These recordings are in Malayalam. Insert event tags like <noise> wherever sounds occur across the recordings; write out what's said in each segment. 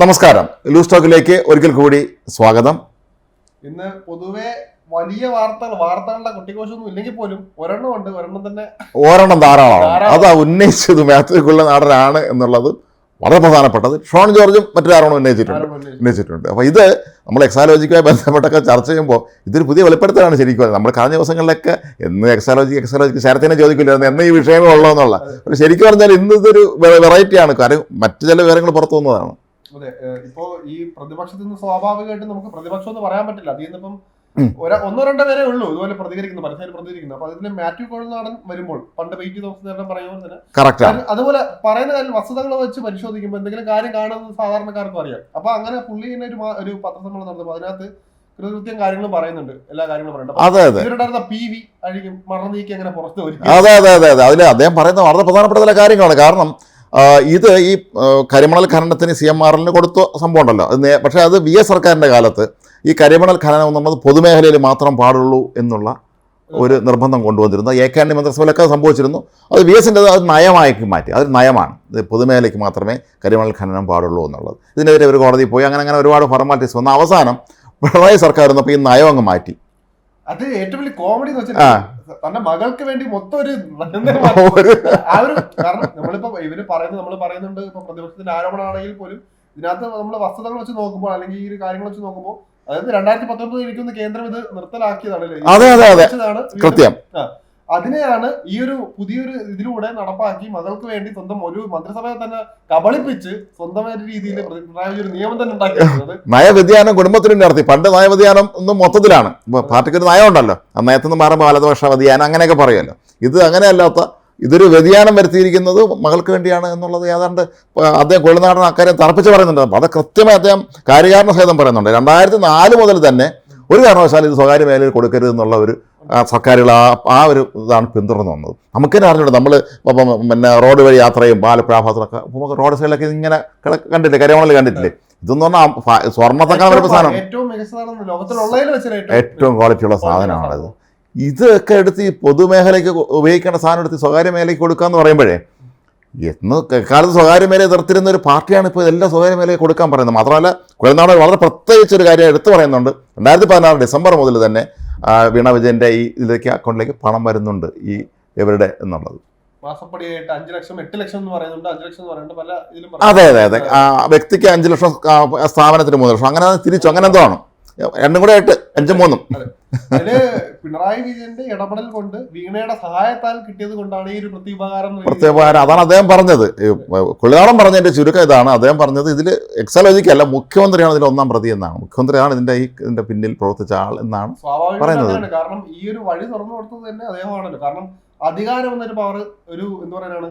നമസ്കാരം. ലൂസ് ടോക്കിലേക്ക് ഒരിക്കൽ കൂടി സ്വാഗതം. ഇന്ന് പൊതുവെ വലിയ വാർത്തകൾ വാർത്തകളുടെ കുട്ടികോശൊന്നും ഇല്ലെങ്കിൽ പോലും ഒരെണ്ണം ഉണ്ട്. ഒരെണ്ണം തന്നെ ഒരെണ്ണം ധാരാളമാണ്. ധാരാളം. അതാ ഉന്നയിച്ചത് മാത്യു കുള്ള നാടനാണ് എന്നുള്ളത് വളരെ പ്രധാനപ്പെട്ടത്. ഷോൺ ജോർജും മറ്റൊരാളോട് ഉന്നയിച്ചിട്ടുണ്ട്. ഉന്നയിച്ചിട്ടുണ്ട്. അപ്പോൾ ഇത് നമ്മൾ എക്സാലോജിക്കുമായി ബന്ധപ്പെട്ടൊക്കെ ചർച്ച ചെയ്യുമ്പോൾ ഇതൊരു പുതിയ വെളിപ്പെടുത്തലാണ് ശരിക്കും നമ്മൾ കഴിഞ്ഞ ദിവസങ്ങളിലൊക്കെ എന്ന് എക്സാലോജി എക്സാലോജി ശരത്തിനെ ചോദിക്കില്ലായിരുന്നു. എന്ന ഈ വിഷയമേ ഉള്ളൂ എന്നുള്ള ശരിക്കും പറഞ്ഞാൽ ഇന്ന് ഇതൊരു വെറൈറ്റിയാണ്. കാര്യം മറ്റു ചില വിവരങ്ങൾ പുറത്തു വന്നതാണ്. അതെ ഇപ്പോ ഈ പ്രതിപക്ഷത്തിൽ നിന്ന് സ്വാഭാവികമായിട്ടും നമുക്ക് പ്രതിപക്ഷം എന്ന് പറയാൻ പറ്റില്ല. അതിൽ നിന്നിപ്പം ഒരാ ഒന്നോ രണ്ടോ പേരെ ഉള്ളൂ ഇതുപോലെ പ്രതികരിക്കുന്നു പരസ്യം പ്രതികരിക്കുന്നു. അപ്പൊ അതിന് മാത്യു കോഴനാടൻ വരുമ്പോൾ പണ്ട് വെയിറ്റ് തോമസ് പറയുമ്പോൾ തന്നെ അതുപോലെ പറയുന്ന കാര്യം വസ്തുതകൾ വെച്ച് പരിശോധിക്കുമ്പോൾ എന്തെങ്കിലും കാര്യം കാണുന്നത് സാധാരണക്കാർക്കും അറിയാം. അപ്പൊ അങ്ങനെ പുള്ളി തന്നെ ഒരു ഒരു പത്രസമ്മേളനം നടത്തുമ്പോൾ അതിനകത്ത് കൃത്യം കാര്യങ്ങളും പറയുന്നുണ്ട്. എല്ലാ കാര്യങ്ങളും പറയുന്നുണ്ട്. അതെ അതെ. ഇവരുണ്ടായിരുന്ന പി വി അഴിക്കും മറന്നു നീക്കി അങ്ങനെ പുറത്ത് വരും അതെ അതെ അതെ അതെ. അതിൽ അദ്ദേഹം പറയുന്ന വളരെ പ്രധാനപ്പെട്ട ചില കാര്യങ്ങളാണ്. കാരണം ഇത് ഈ കരിമണൽ ഖനനത്തിന് സി എം ആർ എല്ലിന് കൊടുത്ത സംഭവം ഉണ്ടല്ലോ അത് പക്ഷേ അത് വി എസ് സർക്കാരിന്റെ കാലത്ത് ഈ കരിമണൽ ഖനനം എന്നുള്ളത് പൊതുമേഖലയിൽ മാത്രം പാടുള്ളൂ എന്നുള്ള ഒരു നിർബന്ധം കൊണ്ടുവന്നിരുന്നു. എ കെ ആൻഡി മന്ത്രിസഭയിലൊക്കെ സംഭവിച്ചിരുന്നു. അത് വി എസിന്റെ അത് നയമാക്കി മാറ്റി. അത് നയമാണ്. ഇത് പൊതുമേഖലയ്ക്ക് മാത്രമേ കരിമണൽ ഖനനം പാടുള്ളൂ എന്നുള്ളത്. ഇതിനെതിരെ ഒരു കോടതി പോയി. അങ്ങനെ അങ്ങനെ ഒരുപാട് ഫോർമാലിറ്റീസ് വന്ന അവസാനം പിണറായി സർക്കാർ വന്നപ്പോൾ ഈ നയം അങ്ങ് മാറ്റി. അത് ഏറ്റവും വലിയ കോമഡി എന്ന്. വെച്ചാൽ തന്റെ മകൾക്ക് വേണ്ടി മൊത്തം ഒരു <laughs> ഒരു ആ ഒരു കാരണം നമ്മളിപ്പോ ഇവർ പറയുന്നത് നമ്മൾ പറയുന്നുണ്ട് ഇപ്പൊ പ്രതിപക്ഷത്തിന്റെ ആരോപണമാണെങ്കിൽ പോലും ഇതിനകത്ത് നമ്മൾ വസ്തുതകൾ വെച്ച് നോക്കുമ്പോൾ അല്ലെങ്കിൽ ഈ ഒരു കാര്യങ്ങൾ വെച്ച് നോക്കുമ്പോൾ അതായത് രണ്ടായിരത്തി പത്തൊമ്പത് ഇരിക്കുന്ന കേന്ദ്രം ഇത് നിർത്തലാക്കിയതാണ് അല്ലേ? അതെ. കൃത്യം. അതിനെയാണ് ഈ ഒരു പുതിയൊരു ഇതിലൂടെ നടപ്പാക്കി മകൾക്ക് വേണ്ടി സ്വന്തം ഒരു മന്ത്രിസഭയെ തന്നെ കബളിപ്പിച്ച് സ്വന്തമായ രീതിയിൽ ഒരു നിയമം തന്നെ ഉണ്ടാക്കിയത് നയവ്യതിയാനം കുടുംബത്തിന് നടത്തി പണ്ട് നയവ്യതിയാനം ഒന്നും മൊത്തത്തിലാണ്. പാർട്ടിക്ക് ഒരു നയം ഉണ്ടല്ലോ ആ നയത്തിൽ നിന്ന് മാറുമ്പോൾ വലതുപക്ഷ വ്യതിയാനം അങ്ങനെയൊക്കെ പറയുമല്ലോ. ഇത് അങ്ങനെയല്ലാത്ത ഇതൊരു വ്യതിയാനം വരുത്തിയിരിക്കുന്നത് മകൾക്ക് വേണ്ടിയാണ് എന്നുള്ളത് ഏതാണ്ട് അദ്ദേഹം കൊള്ളുനാടൻ അക്കാര്യം തറപ്പിച്ച് പറയുന്നുണ്ട്. അത് കൃത്യമായി അദ്ദേഹം കാര്യകാരണ സഹിതം പറയുന്നുണ്ട്. രണ്ടായിരത്തി നാല് മുതൽ തന്നെ ഒരു കാരണവശാലും ഇത് സ്വകാര്യ മേഖലയിൽ കൊടുക്കരുത് എന്നുള്ള ഒരു സർക്കാരുകൾ ആ ആ ഒരു ഇതാണ് പിന്തുടർന്ന് വന്നത്. നമുക്ക് തന്നെ അറിഞ്ഞൂടെ നമ്മൾ പിന്നെ റോഡ് വഴി യാത്രയും ആലപ്പുഴ ഭാഗത്തൊക്കെ റോഡ് സൈഡിലൊക്കെ ഇങ്ങനെ കണ്ടില്ലേ കരിമണൽ കണ്ടിട്ടില്ലേ? ഇതെന്ന് പറഞ്ഞാൽ സ്വർണ തക്കാൻ ഒരു സാധനം. ഏറ്റവും ക്വാളിറ്റി ഉള്ള വെച്ചാൽ ഏറ്റവും ക്വാളിറ്റിയുള്ള സാധനമാണത്. ഇതൊക്കെ എടുത്ത് ഈ പൊതുമേഖലയ്ക്ക് ഉപയോഗിക്കേണ്ട സാധനം എടുത്ത് സ്വകാര്യ മേഖലയ്ക്ക് കൊടുക്കാന്ന് പറയുമ്പോഴേ എന്ന് കാലത്ത് സ്വകാര്യ മേഖലയെ എതിർത്തിരുന്ന ഒരു പാർട്ടിയാണ് ഇപ്പോൾ ഇതെല്ലാം സ്വകാര്യ മേഖലയ്ക്ക് കൊടുക്കാൻ പറയുന്നത്. മാത്രമല്ല കുഴൽനാട് വളരെ പ്രത്യേകിച്ചൊരു കാര്യം എടുത്തു പറയുന്നുണ്ട്. രണ്ടായിരത്തി പതിനാറ് ഡിസംബർ മുതൽ തന്നെ വീണ വിജയന്റെ ഈ ഇതിലേക്ക് അക്കൗണ്ടിലേക്ക് പണം വരുന്നുണ്ട് ഈ ഇവരുടെ എന്നുള്ളത്. മാസപ്പടിയായിട്ട് അഞ്ചു ലക്ഷം എട്ട് ലക്ഷം എന്ന് പറയുന്നുണ്ട്. അഞ്ചു ലക്ഷം എന്ന് പറയുന്നുണ്ട്. പല ഇതിലും അതെ അതെ അതെ. വ്യക്തിക്ക് അഞ്ച് ലക്ഷം സ്ഥാപനത്തിന് മൂന്ന് ലക്ഷം. അങ്ങനെ തിരിച്ചു അങ്ങനെ എന്തോ ആണ്. രണ്ടും കൂടെ എട്ട് അഞ്ചും മൂന്നും. അതിൽ പിണറായി വിജയന്റെ ഇടപെടൽ കൊണ്ട് വീണയുടെ സഹായത്താൽ കിട്ടിയത് കൊണ്ടാണ് ഈ ഒരു പ്രത്യുപകാരം പ്രത്യുപകാരം. അതാണ് അദ്ദേഹം പറഞ്ഞത്. കുളിനാടൻ പറഞ്ഞതിന്റെ ചുരുക്കം ഇതാണ്. അദ്ദേഹം പറഞ്ഞത് ഇതിൽ എക്സാലോജിക്കല്ല മുഖ്യമന്ത്രിയാണ് ഇതിൽ ഒന്നാം പ്രതി എന്നാണ്. മുഖ്യമന്ത്രിയാണ് ഇതിന്റെ ഈ ഇതിന്റെ പിന്നിൽ പ്രവർത്തിച്ച ആൾ എന്നാണ് പറയുന്നത്. കാരണം ഈ ഒരു വഴി തുറന്നു കൊടുത്തത് തന്നെ അദ്ദേഹമാണല്ലോ. കാരണം അധികാരം എന്നൊരു പവർ ഒരു എന്താ പറയാനാണ്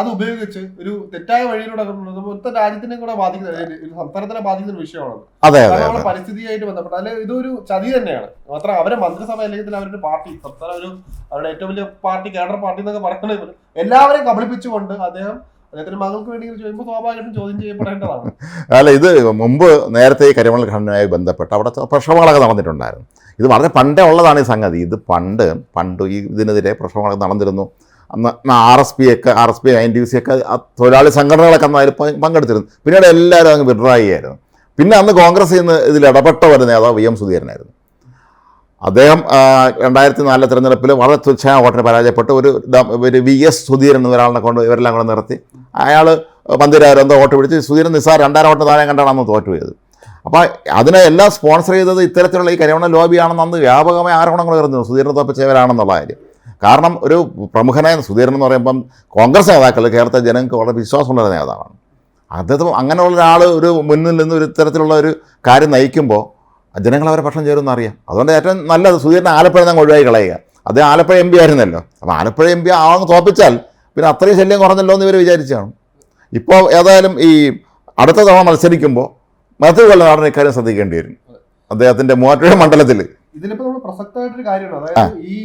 അത് ഉപയോഗിച്ച് ഒരു തെറ്റായ വഴിയിലൂടെ മൊത്തം രാജ്യത്തിനെ കൂടെ ബാധിക്കുന്ന ഒരു സംസ്ഥാനത്തിനെ ബാധിക്കുന്ന ഒരു വിഷയമാണ്. അതെ നമ്മുടെ പരിസ്ഥിതിയായിട്ട് ബന്ധപ്പെട്ട് അല്ലെങ്കിൽ ഇതൊരു ചതി തന്നെയാണ്. മാത്രം അവരെ മന്ത്രിസഭ അല്ലെങ്കിൽ അവരുടെ പാർട്ടി സംസ്ഥാന ഒരു അവരുടെ ഏറ്റവും വലിയ പാർട്ടി കേഡർ പാർട്ടി എന്നൊക്കെ പറയുന്നത് എല്ലാവരെയും കബളിപ്പിച്ചുകൊണ്ട് അദ്ദേഹം അദ്ദേഹത്തിന്റെ മകൾക്ക് വേണ്ടി ചോദിക്കുമ്പോൾ സ്വാഭാവികമായിട്ടും ചോദ്യം ചെയ്യപ്പെടേണ്ടതാണ്. അല്ല ഇത് മുമ്പ് നേരത്തെ ഈ കരിമണൽ ഖനനവുമായി ബന്ധപ്പെട്ട് അവിടെ പ്രക്ഷോഭങ്ങളൊക്കെ നടന്നിട്ടുണ്ടായിരുന്നു. ഇത് വളരെ പണ്ടേ ഉള്ളതാണ് ഈ സംഗതി. ഇത് പണ്ട് പണ്ട് ഈ ഇതിനെതിരെ പ്രക്ഷോഭങ്ങളൊക്കെ നടന്നിരുന്നു. അന്ന് ആർ എസ് പി ഒക്കെ R S P I N T C ഒക്കെ തൊഴിലാളി സംഘടനകളൊക്കെ അന്ന് അതിൽ പങ്ക് പങ്കെടുത്തിരുന്നു. പിന്നീട് എല്ലാവരും അങ്ങ് വിഡ്രാ ചെയ്യായിരുന്നു പിന്നെ അന്ന് കോൺഗ്രസ് ഇന്ന് ഇതിൽ ഇടപെട്ട ഒരു നേതാവ് വി എം സുധീരനായിരുന്നു. അദ്ദേഹം രണ്ടായിരത്തി നാലിലെ തെരഞ്ഞെടുപ്പിൽ വളരെ തുച്ഛമായ വോട്ടിന് പരാജയപ്പെട്ട്. ഒരു ഒരു വി എസ് സുധീരൻ എന്ന ഒരാളിനെ കൊണ്ട് ഇവരെല്ലാം കൂടെ നിർത്തി. അയാൾ പന്തിരായിരം എന്തോ വോട്ട് പിടിച്ച് സുധീരൻ നിസ്സാർ രണ്ടായിരം വോട്ട് താഴെ കണ്ടാണ് അന്ന് തോറ്റു പോയത്. അപ്പോൾ അതിനെ എല്ലാം സ്പോൺസർ ചെയ്തത് ഇത്തരത്തിലുള്ള ഈ കരിമണ ലോബിയാണെന്ന് അന്ന് വ്യാപകമായ ആരോപണങ്ങൾ വരുന്നു സുധീരനെ തോപ്പിച്ചവരാണെന്നുള്ള കാര്യം. കാരണം ഒരു പ്രമുഖനായ സുധീരൻ എന്ന് പറയുമ്പം കോൺഗ്രസ് നേതാക്കൾ കേരളത്തിലെ ജനങ്ങൾക്ക് വളരെ വിശ്വാസമുള്ള നേതാവാണ്. അദ്ദേഹം അങ്ങനെയുള്ള ഒരാൾ ഒരു മുന്നിൽ നിന്ന് ഒരു ഇത്തരത്തിലുള്ള ഒരു കാര്യം നയിക്കുമ്പോൾ ജനങ്ങൾ അവരെ പക്ഷം ചേരുമെന്ന് അറിയാം. അതുകൊണ്ട് ഏറ്റവും നല്ലത് സുധീരനെ ആലപ്പുഴ നിന്ന് ഒഴിവായി കളയുക. അദ്ദേഹം ആലപ്പുഴ എം പി ആയിരുന്നല്ലോ. അപ്പോൾ ആലപ്പുഴ എം പി ആവങ്ങ് തോപ്പിച്ചാൽ പിന്നെ അത്രയും ശല്യം കുറഞ്ഞല്ലോ എന്ന് ഇവർ വിചാരിച്ചാണ്. ഇപ്പോൾ ഏതായാലും ഈ അടുത്ത തവണ മത്സരിക്കുമ്പോൾ മറ്റു കൊല്ലനാടൻ ഇക്കാര്യം ശ്രദ്ധിക്കേണ്ടി വരും. അദ്ദേഹത്തിന്റെ മൂവാറ്റുപുഴ മണ്ഡലത്തിൽ ഇതിലിപ്പോ നമ്മൾ പ്രസക്തമായിട്ടൊരു കാര്യമാണ് അതായത് ഈ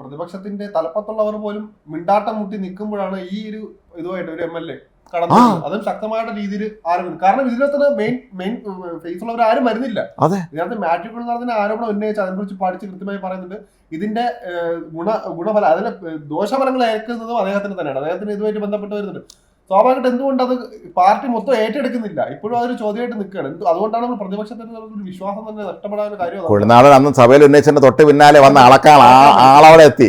പ്രതിപക്ഷത്തിന്റെ തലപ്പത്തുള്ളവർ പോലും മിണ്ടാട്ടം മുട്ടി നിൽക്കുമ്പോഴാണ് ഈ ഒരു ഇതുമായിട്ട് ഒരു എം എൽ എ കടന്നു. അതും ശക്തമായിട്ട രീതിയിൽ ആരും കാരണം ഇതിനകത്ത് മെയിൻ മെയിൻ ഫേസ് ഉള്ളവർ ആരും വരുന്നില്ല. ഇതിനകത്ത് മാട്രിക്കുകൾ നടത്തുന്ന ആരോപണം ഉന്നയിച്ച് അതിനെക്കുറിച്ച് പഠിച്ച് കൃത്യമായി പറയുന്നുണ്ട്. ഇതിന്റെ ഗുണ ഗുണഫലം അതിലെ ഏഹ്, ദോഷഫലങ്ങൾ ഏൽക്കുന്നതും അദ്ദേഹത്തിന് തന്നെയാണ്. അദ്ദേഹത്തിന് ഇതുമായിട്ട് ബന്ധപ്പെട്ട് വരുന്നുണ്ട്. സ്വാഭാവികമായിട്ട് എന്തുകൊണ്ട് അത് പാർട്ടി മൊത്തം ഏറ്റെടുക്കുന്നില്ല? ഇപ്പോഴും അതൊരു ചോദ്യമായിട്ട് നിൽക്കുകയാണ്. അതുകൊണ്ടാണ് നമ്മൾ പ്രതിപക്ഷത്തിന് ഒരു വിശ്വാസം തന്നെ നഷ്ടപ്പെടാൻ ഒരു കാര്യം. കുഴിനാടൻ അന്ന് സഭയിൽ ഉന്നയിച്ചതിന്റെ തൊട്ട് പിന്നാലെ വന്ന അളക്കാൻ ആളവിടെ എത്തി.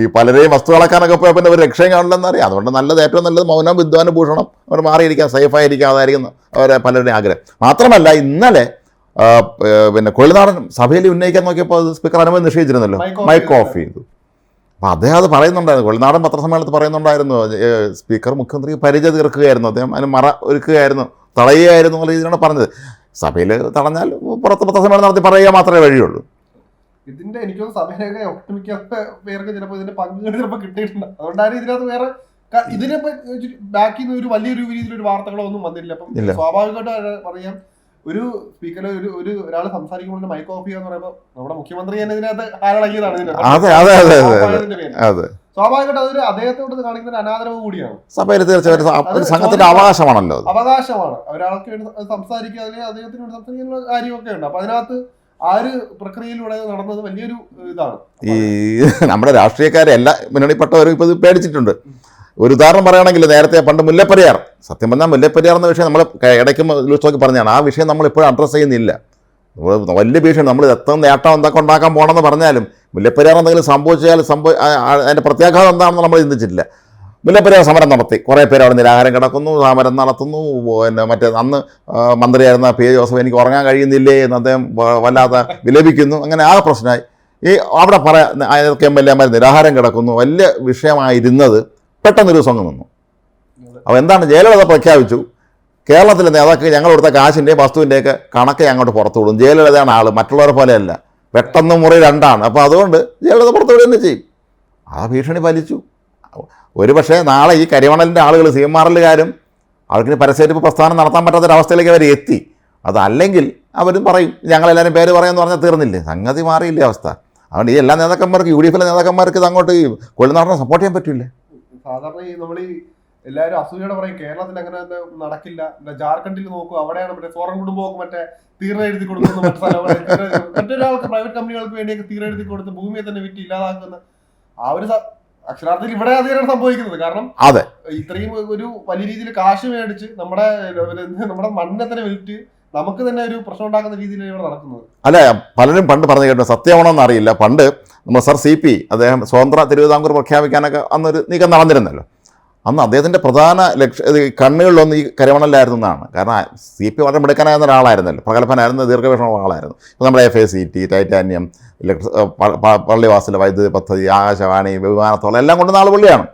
ഈ പലരെയും വസ്തു അളക്കാനൊക്കെ പോയ പിന്നെ ഒരു രക്ഷയും കാണില്ലെന്ന് അറിയാം. അതുകൊണ്ട് നല്ലത് ഏറ്റവും നല്ലത് മൗനം വിദ്വാന ഭൂഷണം അവർ മാറിയിരിക്കാം സേഫായിരിക്കാം അതായിരിക്കും അവരെ പലരുടെയും ആഗ്രഹം. മാത്രമല്ല ഇന്നലെ പിന്നെ കൊഴിനാടൻ സഭയിൽ ഉന്നയിക്കാൻ നോക്കിയപ്പോൾ സ്പീക്കർ അനുമതി നിഷേധിച്ചിരുന്നല്ലോ മൈക്ക് ഓഫ് ചെയ്തു. അപ്പോൾ അദ്ദേഹം അത് പറയുന്നുണ്ടായിരുന്നു. കൊള്ളനാടൻ പത്രസമ്മേളനത്തിൽ പറയുന്നുണ്ടായിരുന്നു. സ്പീക്കർ മുഖ്യമന്ത്രി പരിചയ തീർക്കുകയായിരുന്നു. അദ്ദേഹം അതിന് മറ ഒരുക്കുകയായിരുന്നു. തടയുകയായിരുന്നു എന്നുള്ള രീതിയിലാണ് പറഞ്ഞത്. സഭയിൽ തടഞ്ഞാൽ പുറത്ത് പത്രസമ്മേളനം നടത്തി പറയുക മാത്രമേ വഴിയുള്ളൂ. ഇതിന്റെ എനിക്ക് സഭയിലൊക്കെ ഒട്ടുമിക്ക പേർക്ക് ചിലപ്പോൾ ഇതിന്റെ പങ്ക് ചിലപ്പോൾ കിട്ടിയിട്ടുണ്ട്. അതുകൊണ്ടാണ് ഇതിനകത്ത് വേറെ ഇതിനെ ബാക്കിൽ നിന്ന് ഒരു വലിയൊരു രീതിയിലൊരു വാർത്തകളോ ഒന്നും വന്നില്ല അപ്പം. സ്വാഭാവികമായിട്ട് പറയാം. ഒരു സ്പീക്കർ ഒരു ഒരു ഒരാൾ സംസാരിക്കുമ്പോൾ മൈക്ക് ഓഫ് ചെയ്യാന്ന് പറയുമ്പോൾ നമ്മുടെ മുഖ്യമന്ത്രി തന്നെ ഇതിനകത്ത് ഹാലടങ്ങിയതാണ് സ്വാഭാവികമായിട്ടും അതൊരു അദ്ദേഹത്തോട് കാണിക്കുന്ന ഒരു അനാദരവ് കൂടിയാണ്. സഭയിൽ തീർച്ചയായിട്ടും സംഘത്തിന്റെ അവകാശമാണല്ലോ അവകാശമാണ്. ഒരാൾക്ക് വേണ്ടി സംസാരിക്കുക അല്ലെങ്കിൽ അദ്ദേഹത്തിന് വേണ്ടി സംസാരിക്കുന്ന കാര്യമൊക്കെ ഉണ്ട്. അപ്പൊ അതിനകത്ത് ആ ഒരു പ്രക്രിയയിലൂടെ നടന്നത് വലിയൊരു ഇതാണ്. ഈ നമ്മുടെ രാഷ്ട്രീയക്കാരെ എല്ലാ മുന്നണിപ്പെട്ടവരും ഇപ്പൊ ഇത് പേടിച്ചിട്ടുണ്ട്. ഒരു ഉദാഹരണം പറയുകയാണെങ്കിൽ നേരത്തെ പണ്ട് മുല്ലപ്പെരിയാർ. സത്യം പറഞ്ഞാൽ മുല്ലപ്പെരിയാർ എന്ന വിഷയം നമ്മൾ ഇടയ്ക്ക് ലൂസ് ടോക്ക് പറഞ്ഞാണ് ആ വിഷയം നമ്മൾ ഇപ്പോഴും അഡ്രസ്സ് ചെയ്യുന്നില്ല. വലിയ ഭീഷണി. നമ്മൾ എത്ര നേട്ടം എന്തൊക്കെ ഉണ്ടാക്കാൻ പോകണമെന്ന് പറഞ്ഞാലും മുല്ലപ്പെരിയാർ എന്തെങ്കിലും സംഭവിച്ചാൽ സംഭവ അതിന്റെ പ്രത്യാഘാതം എന്താണെന്ന് നമ്മൾ ചിന്തിച്ചിട്ടില്ല. മുല്ലപ്പെരിയാർ സമരം നടത്തി. കുറേ പേര് അവിടെ നിരാഹാരം കിടക്കുന്നു സമരം നടത്തുന്നു. പിന്നെ മറ്റേ അന്ന് മന്ത്രിയായിരുന്ന പി. എ. ജോസഫ് എനിക്ക് ഉറങ്ങാൻ കഴിയുന്നില്ലേ എന്ന് അദ്ദേഹം വല്ലാതെ വിലപിക്കുന്നു. അങ്ങനെ ആ പ്രശ്നമായി. ഈ അവിടെ പറയാം എം എൽ എമാർ നിരാഹാരം കിടക്കുന്നു. വലിയ വിഷയമായിരുന്നത് പെട്ടെന്ന് ഒരു ദിവസം നിന്നു അപ്പോൾ എന്താണ് ജയലളിത പ്രഖ്യാപിച്ചു? കേരളത്തിലെ നേതാക്കൾ ഞങ്ങൾ കൊടുത്ത കാശിന്റെയും വസ്തുവിന്റെയൊക്കെ കണക്ക് അങ്ങോട്ട് പുറത്തു വിടും. ജയലളിതയാണ് ആൾ മറ്റുള്ളവരെ പോലെയല്ല. പെട്ടെന്ന് മുറി രണ്ടാണ്. അപ്പോൾ അതുകൊണ്ട് ജയലളിത പുറത്തു വിടുക തന്നെ ചെയ്യും. ആ ഭീഷണി പലിച്ചു ഒരു പക്ഷേ നാളെ ഈ കരിമണലിന്റെ ആളുകൾ സി എം അവർക്കിന് പരസ്യമായിട്ട് പ്രസ്ഥാനം നടത്താൻ പറ്റാത്തൊരവസ്ഥയിലേക്ക് അവർ എത്തി. അതല്ലെങ്കിൽ അവരും പറയും ഞങ്ങളെല്ലാവരും പേര് പറയാമെന്ന് പറഞ്ഞാൽ തീർന്നില്ലേ? സംഗതി മാറിയില്ലേ അവസ്ഥ? അതുകൊണ്ട് ഈ എല്ലാ നേതാക്കന്മാർക്കും യു ഡി എഫിലെ നേതാക്കന്മാർക്ക് ഇത് അങ്ങോട്ട് ഈ സപ്പോർട്ട് ചെയ്യാൻ പറ്റില്ല? സാധാരണ ഈ നമ്മൾ ഈ എല്ലാവരും അസൂയയുടെ പറയും കേരളത്തിൽ അങ്ങനെ തന്നെ നടക്കില്ല ജാർഖണ്ഡിൽ നോക്കൂ അവിടെയാണ് മറ്റേ സോറൻ കുടുംബമൊക്കെ മറ്റേ തീർന്ന എഴുതി കൊടുക്കുന്ന മറ്റു മറ്റൊരാൾക്ക് പ്രൈവറ്റ് കമ്പനികൾക്ക് വേണ്ടിയൊക്കെ തീർന്ന എഴുതി കൊടുത്ത് ഭൂമിയെ തന്നെ വിറ്റ് ഇല്ലാതാക്കുന്ന ആ ഒരു അക്ഷരാർത്ഥത്തിൽ ഇവിടെ തന്നെയാണ് സംഭവിക്കുന്നത് കാരണം അതെ. ഇത്രയും ഒരു വലിയ രീതിയിൽ കാശ് മേടിച്ച് നമ്മുടെ നമ്മുടെ മണ്ണിനെ തന്നെ വിറ്റ് നമുക്ക് തന്നെ ഒരു പ്രശ്നം ഉണ്ടാക്കുന്ന രീതിയിലാണ് ഇവിടെ നടക്കുന്നത്. അല്ല പലരും പണ്ട് പറഞ്ഞു കേട്ടോ സത്യമാണോന്ന് അറിയില്ല. പണ്ട് നമ്മൾ സർ സി പി അദ്ദേഹം സ്വതന്ത്ര തിരുവിതാംകൂർ പ്രഖ്യാപിക്കാനൊക്കെ അന്നൊരു നീക്കം നടന്നിരുന്നല്ലോ. അന്ന് അദ്ദേഹത്തിന്റെ പ്രധാന ലക്ഷ്യ കണ്ണുകളിലൊന്ന് ഈ കരമണലായിരുന്നു എന്നാണ് കാരണം സി പി വളരെ മിടുക്കനായിരുന്ന ഒരാളായിരുന്നല്ലോ. പ്രഗത്ഭനായിരുന്ന ദീർഘവീക്ഷണമുള്ള ആളായിരുന്നു ഇപ്പോൾ നമ്മുടെ F A C T titanium ഇലക്ട്രി പള്ളിവാസിലെ വൈദ്യുതി പദ്ധതി ആകാശവാണി വിമാനത്തോളം എല്ലാം കൊണ്ടുവന്ന ആൾ പുള്ളിയാണ്.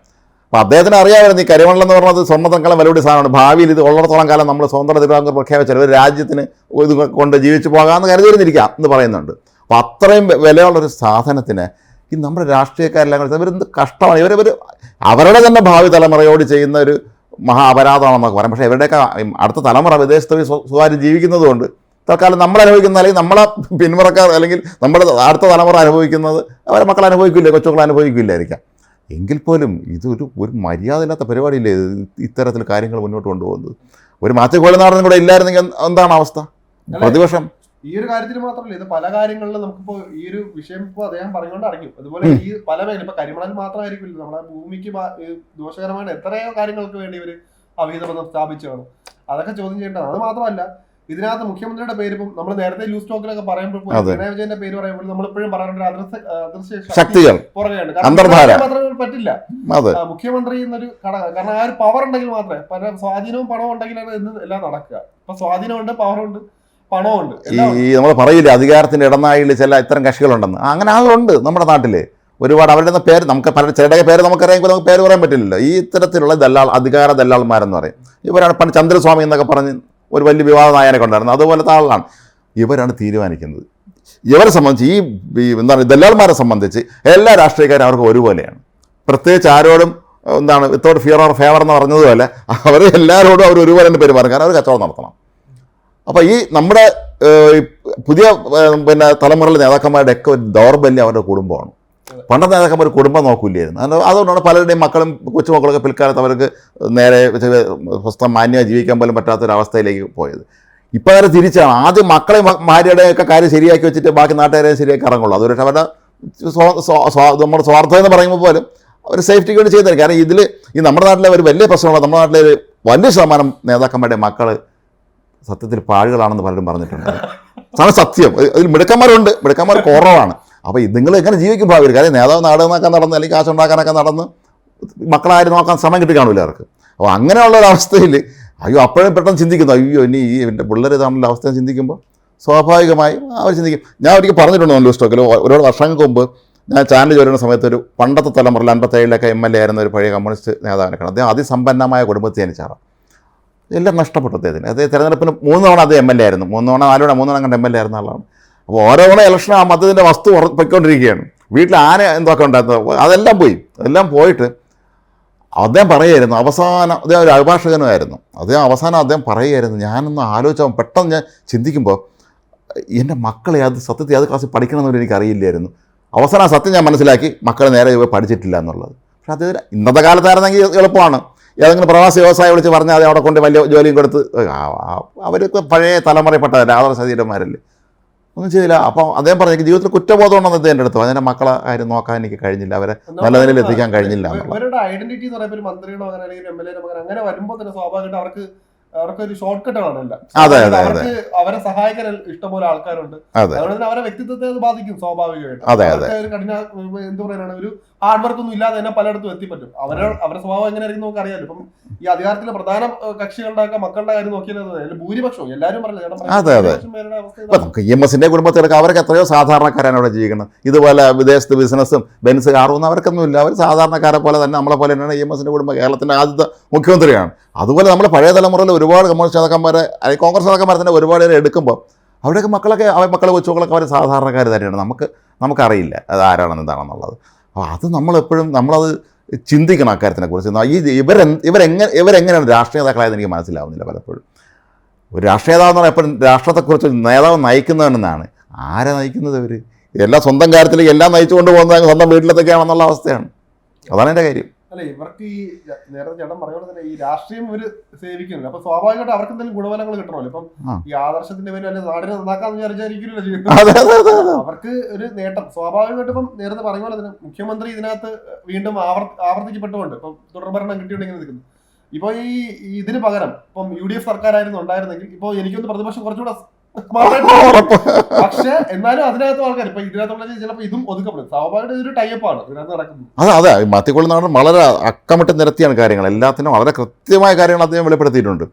അപ്പോൾ അദ്ദേഹത്തിന് അറിയാമായിരുന്നു ഈ കരിമണൽ എന്ന് പറഞ്ഞത് സ്വർണത്തിനേക്കാളും വിലയുടെ സാധനമാണ്. ഭാവിയിൽ ഇത് ഉള്ളിടത്തോളം കാലം നമ്മൾ സ്വന്തം തിരുവിതാംകൂർ പ്രഖ്യാപിച്ചാൽ ഒരു രാജ്യത്തിന് ഇത് കൊണ്ട് ജീവിച്ചു പോകാമെന്ന് കരുതിയിരുന്നിരിക്കാം എന്ന് പറയുന്നുണ്ട്. അപ്പോൾ അത്രയും വിലയുള്ളൊരു സാധനത്തിന് ഈ നമ്മുടെ രാഷ്ട്രീയക്കാരെല്ലാം കൂടി ഇവരെന്ത് കഷ്ടമാണ്. ഇവരിവർ അവരുടെ തന്നെ ഭാവി തലമുറയോട് ചെയ്യുന്ന ഒരു മഹാ അപരാധമാണെന്നൊക്കെ പറയാം. പക്ഷേ ഇവരുടെയൊക്കെ അടുത്ത തലമുറ വിദേശത്ത് പോയി സ്വ- സ്വകാര്യം ജീവിക്കുന്നതുകൊണ്ട് തൽക്കാലം നമ്മൾ അനുഭവിക്കുന്ന അല്ലെങ്കിൽ നമ്മളെ പിന്മുറക്കാർ അല്ലെങ്കിൽ നമ്മുടെ അടുത്ത തലമുറ അനുഭവിക്കുന്നത് അവരെ മക്കൾ അനുഭവിക്കില്ല കൊച്ചുമക്കൾ അനുഭവിക്കില്ലായിരിക്കാം എങ്കിൽ പോലും ഇതൊരു ഒരു മര്യാദയില്ലാത്ത പരിപാടിയില്ലേ ഇത് ഇത്തരത്തിൽ കാര്യങ്ങൾ മുന്നോട്ട് കൊണ്ടുപോകുന്നത്? ഒരു മാറ്റി കോലനാടനും കൂടെ ഇല്ലായിരുന്നെങ്കിൽ എന്താണ് അവസ്ഥ? പ്രതിപക്ഷം? ഈ ഒരു കാര്യത്തിൽ മാത്രമല്ല ഇത് പല കാര്യങ്ങളിലും നമുക്കിപ്പോ ഈ ഒരു വിഷയം ഇപ്പോ അദ്ദേഹം പറഞ്ഞുകൊണ്ട് അടങ്ങും അതുപോലെ ഈ പല മേഖല ഇപ്പൊ കരിമണൽ മാത്രമായിരിക്കില്ല നമ്മുടെ ഭൂമിക്ക് ദോഷകരമായ എത്രയോ കാര്യങ്ങൾക്ക് വേണ്ടി ഇവർ അവിഹിത ബന്ധം കാണും അതൊക്കെ ചോദ്യം ചെയ്യേണ്ടത് അത് മാത്രമല്ല ഇതിനകത്ത് മുഖ്യമന്ത്രിയുടെ പേര് ഇപ്പം നമ്മൾ നേരത്തെ ന്യൂസ് ടോക്കിലൊക്കെ പറയുമ്പോൾ പിണറായി വിജയന്റെ പേര് പറയുമ്പോൾ നമ്മളിപ്പോഴും പറയാറുണ്ട് അദൃശ്യ അദൃശ്യ ശക്തി ശക്തികൾ. പുറകെയാണ് കാരണം പറ്റില്ല. മുഖ്യമന്ത്രി എന്നൊരു ഘടകം കാരണം ആ ഒരു പവർ ഉണ്ടെങ്കിൽ മാത്രമേ പല സ്വാധീനവും പണവും ഉണ്ടെങ്കിലാണ് ഇന്ന് എല്ലാം നടക്കുക. ഇപ്പൊ സ്വാധീനമുണ്ട് പവറുണ്ട് പണമുണ്ട് ഈ. നമ്മൾ പറയില്ല അധികാരത്തിന്റെ ഇടനാഴിയിൽ ചില ഇത്തരം കക്ഷികളുണ്ടെന്ന്. അങ്ങനെ ആളുണ്ട് നമ്മുടെ നാട്ടിൽ. ഒരുപാട് അവരുടെ പേര് നമുക്ക് പല ചിലരുടെ പേര് നമുക്കറിയാമെങ്കിൽ നമുക്ക് പേര് പറയാൻ പറ്റില്ലല്ലോ. ഈ ഇത്തരത്തിലുള്ള ദല്ലാൾ അധികാര ദല്ലാൾമാരെന്ന് പറയും. ഇവരാണ് പണ്ട് ചന്ദ്രസ്വാമി എന്നൊക്കെ പറഞ്ഞ് ഒരു വലിയ വിവാദ നായനൊക്കെ ഉണ്ടായിരുന്നു അതുപോലത്തെ ആളാണ് ഇവരാണ് തീരുമാനിക്കുന്നത്. ഇവരെ സംബന്ധിച്ച് ഈ എന്താണ് ദല്ലാൽമാരെ സംബന്ധിച്ച് എല്ലാ രാഷ്ട്രീയക്കാരും അവർക്ക് ഒരുപോലെയാണ്. പ്രത്യേകിച്ച് ആരോടും എന്താണ് വിത്തൗട്ട് ഫിയർ ഓർ ഫേവർ എന്ന് പറഞ്ഞതുപോലെ അവർ എല്ലാവരോടും അവർ ഒരുപോലെ തന്നെ പെരുമാറും. കാരണം അവർ കച്ചവടം നടത്തണം. അപ്പോൾ ഈ നമ്മുടെ പുതിയ പിന്നെ തലമുറയിലെ നേതാക്കന്മാരുടെ ഒക്കെ ഒരു ദൗർബല്യം അവരുടെ കുടുംബമാണ്. പണ്ടത്തെ നേതാക്കന്മാർ കുടുംബം നോക്കില്ലായിരുന്നു. അത് അതുകൊണ്ടാണ് പലരുടെയും മക്കളും കൊച്ചുമക്കളൊക്കെ പിൽക്കാലത്ത് അവർക്ക് നേരെ സ്വസ്ഥം മാന്യമായി ജീവിക്കാൻ പോലും പറ്റാത്തൊരവസ്ഥയിലേക്ക് പോയത്. ഇപ്പം നേരെ തിരിച്ചാണ്. ആദ്യം മക്കളെ ഭാര്യയുടെ ഒക്കെ കാര്യം ശരിയാക്കി വെച്ചിട്ട് ബാക്കി നാട്ടുകാരെ ശരിയാക്കി ഇറങ്ങുള്ളൂ. അതൊരു അവരുടെ നമ്മുടെ സ്വാർത്ഥം എന്ന് പറയുമ്പോൾ പോലും അവർ സേഫ്റ്റിക്ക് വേണ്ടി ചെയ്യുന്നില്ല കാരണം ഇതിൽ ഈ നമ്മുടെ നാട്ടിലെ ഒരു വലിയ പ്രശ്നമാണ് നമ്മുടെ നാട്ടിലെ ഒരു വലിയ ശതമാനം നേതാക്കന്മാരുടെ മക്കൾ സത്യത്തിൽ പാഴുകളാണെന്ന് പലരും പറഞ്ഞിട്ടുണ്ട്. അതാണ് സത്യം. അതിൽ മിടുക്കന്മാരുണ്ട്. മിടുക്കന്മാർ കുറവാണ്. അപ്പോൾ നിങ്ങൾ എങ്ങനെ ജീവിക്കും ഭാവിയിൽ? കാര്യം നേതാവ് നാടകമാക്കാൻ നടന്ന് അല്ലെങ്കിൽ കാശുണ്ടാക്കാനൊക്കെ നടന്ന് മക്കളാരും നോക്കാൻ സമയം കിട്ടി കാണില്ല അവർക്ക്. അപ്പോൾ അങ്ങനെയുള്ള ഒരു അവസ്ഥയിൽ അയ്യോ അപ്പോഴും പെട്ടെന്ന് ചിന്തിക്കുന്നു അയ്യോ ഇനി ഈ എന്റെ പിള്ളേർ തമ്മിലുള്ള അവസ്ഥ ചിന്തിക്കുമ്പോൾ സ്വാഭാവികമായും അവർ ചിന്തിക്കും. ഞാൻ ഒരിക്കൽ പറഞ്ഞിട്ടുണ്ട് ഒരു സ്റ്റോക്കിൽ ഒരുപാട് വർഷങ്ങൾക്ക് മുമ്പ് ഞാൻ ചാനൽ ജോലിയുടെ സമയത്ത് ഒരു പണ്ടത്തെ തലമുറയിൽ അൻപത്തേഴിലൊക്കെ എം എൽ എ ആയിരുന്ന ഒരു പഴയ കമ്മ്യൂണിസ്റ്റ് നേതാവിനെ കാണാം അദ്ദേഹം അതിസമ്പന്നമായ കുടുംബത്തിൽ ജനിച്ചാറാണ്. എല്ലാം നഷ്ടപ്പെട്ടു അദ്ദേഹത്തിന്. അദ്ദേഹം തിരഞ്ഞെടുപ്പിന് മൂന്ന് തവണ അദ്ദേഹം എം എൽ എ ആയിരുന്നു. മൂന്ന് തവണ നാല് മൂന്ന് തവണ കണ്ട് എം എൽ എ ആയിരുന്ന ആളാണ്. അപ്പോൾ ഓരോ തവണ ഇലക്ഷൻ ആ മതത്തിന്റെ വസ്തു പൊയ്ക്കൊണ്ടിരിക്കുകയാണ്. വീട്ടിൽ ആന എന്തൊക്കെ ഉണ്ടായിരുന്നു. അതെല്ലാം പോയി. അതെല്ലാം പോയിട്ട് അദ്ദേഹം പറയുമായിരുന്നു അവസാനം അദ്ദേഹം ഒരു അഭിഭാഷകനുമായിരുന്നു. അദ്ദേഹം അവസാനം അദ്ദേഹം പറയുമായിരുന്നു ഞാനൊന്ന് ആലോചിച്ചാൽ പെട്ടെന്ന് ഞാൻ ചിന്തിക്കുമ്പോൾ എന്റെ മക്കളെ അത് സത്യത്തിൽ അത് ക്ലാസ്സിൽ പഠിക്കണമെന്ന് എനിക്കറിയില്ലായിരുന്നു അവസാനം സത്യം ഞാൻ മനസ്സിലാക്കി മക്കളെ നേരെ പോയി പഠിച്ചിട്ടില്ല എന്നുള്ളത്. പക്ഷെ അത് ഇന്നത്തെ കാലത്തായിരുന്നെങ്കിൽ എളുപ്പമാണ്. ഏതെങ്കിലും പ്രവാസി വ്യവസായം വിളിച്ച് പറഞ്ഞാൽ അത് അവിടെ കൊണ്ട് വലിയ ജോലിയും കൊടുത്ത് അവരൊക്കെ പഴയ തലമുറയിൽപ്പെട്ടതല്ലേ ആദർശ ഒന്നും ചെയ്തില്ല. അപ്പം അദ്ദേഹം പറഞ്ഞു എനിക്ക് ജീവിതത്തിൽ കുറ്റബോധം ഉണ്ടെന്ന് എന്റെ അടുത്ത്. എന്റെ മക്കളെ കാര്യം നോക്കാൻ എനിക്ക് കഴിഞ്ഞില്ല. അവരെ നല്ല നിലയിൽ എത്തിക്കാൻ കഴിഞ്ഞില്ല അവരുടെ ഐഡന്റിറ്റി എന്ന് പറയുമ്പോൾ മന്ത്രിയുടെ മകൻ അല്ലെങ്കിൽ എം എൽ എ മകൻ അങ്ങനെ വരുമ്പോൾ തന്നെ സ്വാഭാവികമായിട്ട് അവർക്ക് അവർക്ക് ഒരു ഷോർട്ട് കട്ട് എല്ലാം. അതെ, അതെ, അവർക്ക് അവരെ സഹായിക്കാൻ ഇഷ്ടംപോലെ ആൾക്കാരുണ്ട്. അതെ. അതുകൊണ്ട് തന്നെ അവരെ വ്യക്തിത്വത്തെ അത് ബാധിക്കും സ്വാഭാവികമായിട്ട്. അതെ, അതെ. കഠിന എന്ത് പറയാനാണ് ഒരു ഹാർഡ് വർക്ക് ഒന്നും ഇല്ലാതെ തന്നെ പലയിടത്തും എത്തിപ്പറ്റും. അവരെ അവരുടെ സ്വഭാവം എങ്ങനെയായിരിക്കും നമുക്ക് അറിയാലോ. ഇപ്പം ഈ അധികാരത്തിലെ പ്രധാന കക്ഷികളുടെ ഒക്കെ മക്കളുടെ കാര്യം നോക്കിയാൽ ഭൂരിപക്ഷവും. എല്ലാവരും പറഞ്ഞില്ല ഇ എം എസിന്റെ കുടുംബത്തിലൊക്കെ അവർക്ക് എത്രയോ സാധാരണക്കാരാണ് അവിടെ ജീവിക്കുന്നത്. ഇതുപോലെ വിദേശത്ത് ബിസിനസ്സും ബെൻസ് കാറും അവർക്കൊന്നും ഇല്ല. അവർ സാധാരണക്കാരെ പോലെ തന്നെ നമ്മളെ പോലെ തന്നെയാണ് ഇ എം എസിന്റെ കുടുംബം. കേരളത്തിന്റെ ആദ്യത്തെ മുഖ്യമന്ത്രിയാണ്. അതുപോലെ നമ്മൾ പഴയ തലമുറയിൽ ഒരുപാട് കമ്മ്യൂണിസ്റ്റ് നേതാക്കന്മാരെ അല്ലെങ്കിൽ കോൺഗ്രസ് നേതാക്കന്മാരെ തന്നെ ഒരുപാട് പേരെ എടുക്കുമ്പോൾ അവിടെയൊക്കെ മക്കളൊക്കെ അവർ മക്കളെ കൊച്ചുമക്കളൊക്കെ അവർ സാധാരണക്കാർ തന്നെയാണ്. നമുക്ക് നമുക്കറിയില്ല അത് ആരാണെന്ന് എന്താണെന്നുള്ളത്. അപ്പോൾ അത് നമ്മളെപ്പോഴും നമ്മളത് ചിന്തിക്കണം അക്കാര്യത്തിനെ കുറിച്ച്. ഈ ഇവരെ ഇവരെങ്ങനെ ഇവരെങ്ങനെയാണ് രാഷ്ട്രീയ നേതാക്കളായത് എനിക്ക് മനസ്സിലാവുന്നില്ല പലപ്പോഴും. ഒരു രാഷ്ട്രീയ നേതാവ് എന്ന് പറഞ്ഞാൽ എപ്പോഴും രാഷ്ട്രത്തെക്കുറിച്ച് നേതാവ് നയിക്കുന്നവനെന്നാണ് ആരെ നയിക്കുന്നത് ഇവർ എല്ലാം സ്വന്തം കാര്യത്തിലേക്ക് എല്ലാം നയിച്ചു കൊണ്ടുപോകുന്നത് സ്വന്തം വീട്ടിലത്തേക്കാണെന്നുള്ള അവസ്ഥയാണ്. അതാണ് എന്റെ കാര്യം. അല്ല ഇവർക്ക് ഈ നേരത്തെ ചേട്ടൻ പറഞ്ഞ പോലെ തന്നെ ഈ രാഷ്ട്രീയം ഒരു സേവിക്കുന്നില്ല. അപ്പൊ സ്വാഭാവികമായിട്ട് അവർക്ക് എന്തെങ്കിലും ഗുണഫലങ്ങൾ കിട്ടണമല്ലോ. ഇപ്പം ഈ ആദർശത്തിന്റെ പേര് അല്ലെങ്കിൽ നാടിനെ നന്നാക്കാന്ന് വിചാരിച്ചായിരിക്കില്ല അതെ ചെയ്യുന്നത്. അതെ അതെ അതെ അവർക്ക് ഒരു നേട്ടം. സ്വാഭാവികമായിട്ട് ഇപ്പം നേരത്തെ പറഞ്ഞ പോലെ തന്നെ മുഖ്യമന്ത്രി ഇതിനകത്ത് വീണ്ടും ആവർ ആവർത്തിക്കപ്പെട്ടുകൊണ്ട് ഇപ്പം തുടർഭരണം കിട്ടിയിട്ടുണ്ടെങ്കിൽ നിൽക്കുന്നു. ഇപ്പൊ ഈ ഇതിന് പകരം ഇപ്പം യു ഡി എഫ് സർക്കാരായിരുന്നു ഉണ്ടായിരുന്നെങ്കിൽ ഇപ്പൊ എനിക്കൊന്ന് പ്രതിപക്ഷം കുറച്ചുകൂടെ പക്ഷെ എന്നാലും അതിനകത്ത് ആൾക്കാർ ഇപ്പൊ ഇതിനകത്തുള്ള ചിലപ്പോൾ ഇതും ഒതുക്കപ്പെടും. സ്വാഭാവികമായിട്ട് ഇതൊരു ആണ്. ഇതിനകത്ത് നടക്കുന്നത് അതെ അതെ മത്തിക്കൊള്ളുന്ന വളരെ അക്കമിട്ട് നിരത്തിയാണ് കാര്യങ്ങൾ. എല്ലാത്തിനും വളരെ കൃത്യമായ കാര്യങ്ങൾ അദ്ദേഹം വെളിപ്പെടുത്തിയിട്ടുണ്ട്.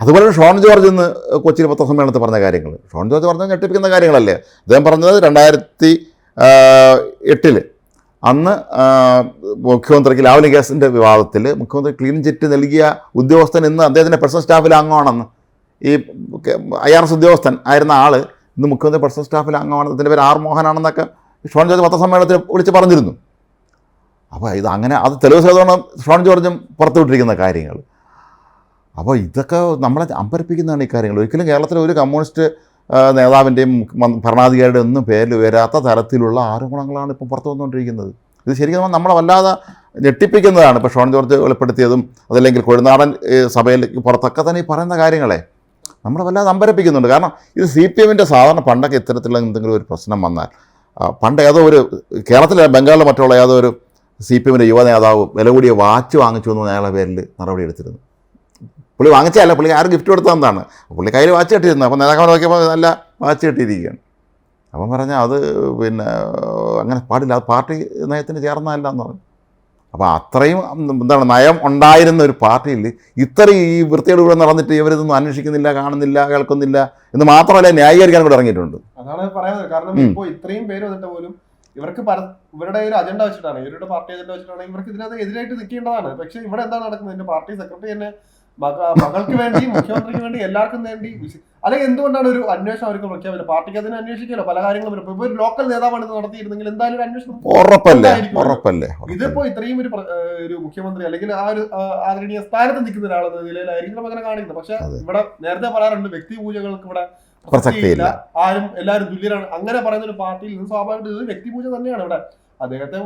അതുപോലെ ഷോൺ ജോർജ് എന്ന് കൊച്ചിയിൽ പത്രസമ്മേളനത്തിൽ പറഞ്ഞ കാര്യങ്ങൾ. ഷോൺ ജോർജ് പറഞ്ഞ ഞെട്ടിപ്പിക്കുന്ന കാര്യങ്ങളല്ലേ? അദ്ദേഹം പറഞ്ഞത് രണ്ടായിരത്തി എട്ടിൽ അന്ന് മുഖ്യമന്ത്രിക്ക് ലാവ്ലി ഗ്യാസിന്റെ വിവാദത്തിൽ മുഖ്യമന്ത്രി ക്ലീൻ ചിറ്റ് നൽകിയ ഉദ്യോഗസ്ഥൻ ഇന്ന് അദ്ദേഹത്തിന്റെ പേഴ്സണൽ സ്റ്റാഫിൽ അംഗമാണെന്ന് ഈ ഐ ആർ എസ് ഉദ്യോഗസ്ഥൻ ആയിരുന്ന ആൾ ഇന്ന് മുഖ്യമന്ത്രി പേഴ്സണൽ സ്റ്റാഫിൽ അംഗമാണ് ഇതിന്റെ പേര് ആർ മോഹനാണെന്നൊക്കെ ഷോൺ ജോർജ് പത്രസമ്മേളനത്തിൽ വിളിച്ച് പറഞ്ഞിരുന്നു. അപ്പോൾ ഇത് അങ്ങനെ അത് തെളിവ് സഹിതമാണ് ഷോൺ ജോർജും പുറത്തുവിട്ടിരിക്കുന്ന കാര്യങ്ങൾ. അപ്പോൾ ഇതൊക്കെ നമ്മളെ അമ്പരപ്പിക്കുന്നതാണ് ഈ കാര്യങ്ങൾ. ഒരിക്കലും കേരളത്തിലെ ഒരു കമ്മ്യൂണിസ്റ്റ് നേതാവിന്റെയും ഭരണാധികാരിയുടെ ഒന്നും പേരിൽ വരാത്ത തരത്തിലുള്ള ആരോപണങ്ങളാണ് ഇപ്പം പുറത്തു വന്നുകൊണ്ടിരിക്കുന്നത്. ഇത് ശരിക്കും നമ്മളെ വല്ലാതെ ഞെട്ടിപ്പിക്കുന്നതാണ് ഇപ്പോൾ ഷോൺ ജോർജ് വെളിപ്പെടുത്തിയതും അതല്ലെങ്കിൽ കൊഴുനാടൻ സഭയിൽ പുറത്തൊക്കെ തന്നെ ഈ പറയുന്ന കാര്യങ്ങളെ. നമ്മളെ വല്ലാതെ അമ്പരപ്പിക്കുന്നുണ്ട് കാരണം ഇത് സി പി എമ്മിന്റെ സാധാരണ പണ്ടൊക്കെ ഇത്തരത്തിലുള്ള എന്തെങ്കിലും ഒരു പ്രശ്നം വന്നാൽ പണ്ട് ഏതോ ഒരു കേരളത്തിലെ ബംഗാളിലെ മറ്റുള്ള ഏതോ ഒരു സി പി എമ്മിന്റെ യുവ നേതാവ് വില കൂടിയ വാച്ച് വാങ്ങിച്ചു എന്ന് അയാളുടെ പേരിൽ നടപടി എടുത്തിരുന്നു. പുള്ളി വാങ്ങിച്ചതല്ല പുള്ളി ആരും ഗിഫ്റ്റ് കൊടുത്തതെന്നാണ് പുള്ളി കയ്യിൽ വാച്ച് കെട്ടിയിരുന്നു. അപ്പോൾ നേതാക്കന്മാർ നോക്കിയപ്പോൾ നല്ല വാച്ച് കെട്ടിയിരിക്കുകയാണ്. അപ്പം പറഞ്ഞാൽ അത് പിന്നെ അങ്ങനെ പാടില്ല. അത് പാർട്ടി നയത്തിന് ചേർന്നതല്ല എന്ന് പറഞ്ഞു. അപ്പോൾ അത്രയും എന്താണ് നയം ഉണ്ടായിരുന്ന ഒരു പാർട്ടിയിൽ ഇത്രയും ഈ വൃത്തിയുടെ കൂടെ നടന്നിട്ട് ഇവരിതൊന്നും അന്വേഷിക്കുന്നില്ല കാണുന്നില്ല കേൾക്കുന്നില്ല എന്ന് മാത്രമല്ല ന്യായീകരിക്കാൻ കൂടെ ഇറങ്ങിയിട്ടുണ്ട്. അതാണ് പറയുന്നത് കാരണം ഇപ്പോൾ ഇപ്പോ ഇത്രയും പേര് വന്നിട്ട് പോലും ഇവർക്ക് ഇവരുടെ ഒരു അജണ്ട വെച്ചിട്ടാണ് ഇവരുടെ പാർട്ടി അജണ്ട വെച്ചിട്ടാണ് ഇവർക്ക് ഇതിനകത്ത് എതിരായിട്ട് നിൽക്കേണ്ടതാണ്. പക്ഷെ ഇവിടെ എന്താണ് നടക്കുന്നത്? പാർട്ടി സെക്രട്ടറി തന്നെ മക- മകൾക്ക് വേണ്ടി മുഖ്യമന്ത്രിക്ക് വേണ്ടി എല്ലാവർക്കും വേണ്ടി അല്ലെങ്കിൽ എന്തുകൊണ്ടാണ് ഒരു അന്വേഷണം അവർക്ക് പ്രഖ്യാപിച്ചത് പാർട്ടിക്ക് അതിനെ അന്വേഷിക്കലോ പല കാര്യങ്ങളും. ഇപ്പൊ ഒരു ലോക്കൽ നേതാവാണ് ഇത് നടത്തിയിരുന്നെങ്കിൽ എന്തായാലും ഒരു അന്വേഷണം ഉറപ്പല്ലേ? ഉറപ്പല്ലേ. ഇതിപ്പോ ഇത്രയും ഒരു ഒരു മുഖ്യമന്ത്രി അല്ലെങ്കിൽ ആ ഒരു ആദരണീയ സ്ഥാനത്ത് നിൽക്കുന്ന ഒരാളെന്ന നിലയിലായിരിക്കും അങ്ങനെ കാണിക്കുന്നത്. പക്ഷെ. ഇവിടെ നേരത്തെ പറയാറുണ്ട് വ്യക്തി പൂജകൾക്ക് ഇവിടെ പ്രസക്തിയില്ല. ആരും എല്ലാവരും തുല്യരാണ്. അങ്ങനെ പറയുന്ന ഒരു പാർട്ടിയിൽ നിന്ന് സ്വാഭാവികമായിട്ട് ഇത് വ്യക്തി പൂജ തന്നെയാണ് ഇവിടെ. അദ്ദേഹത്തെ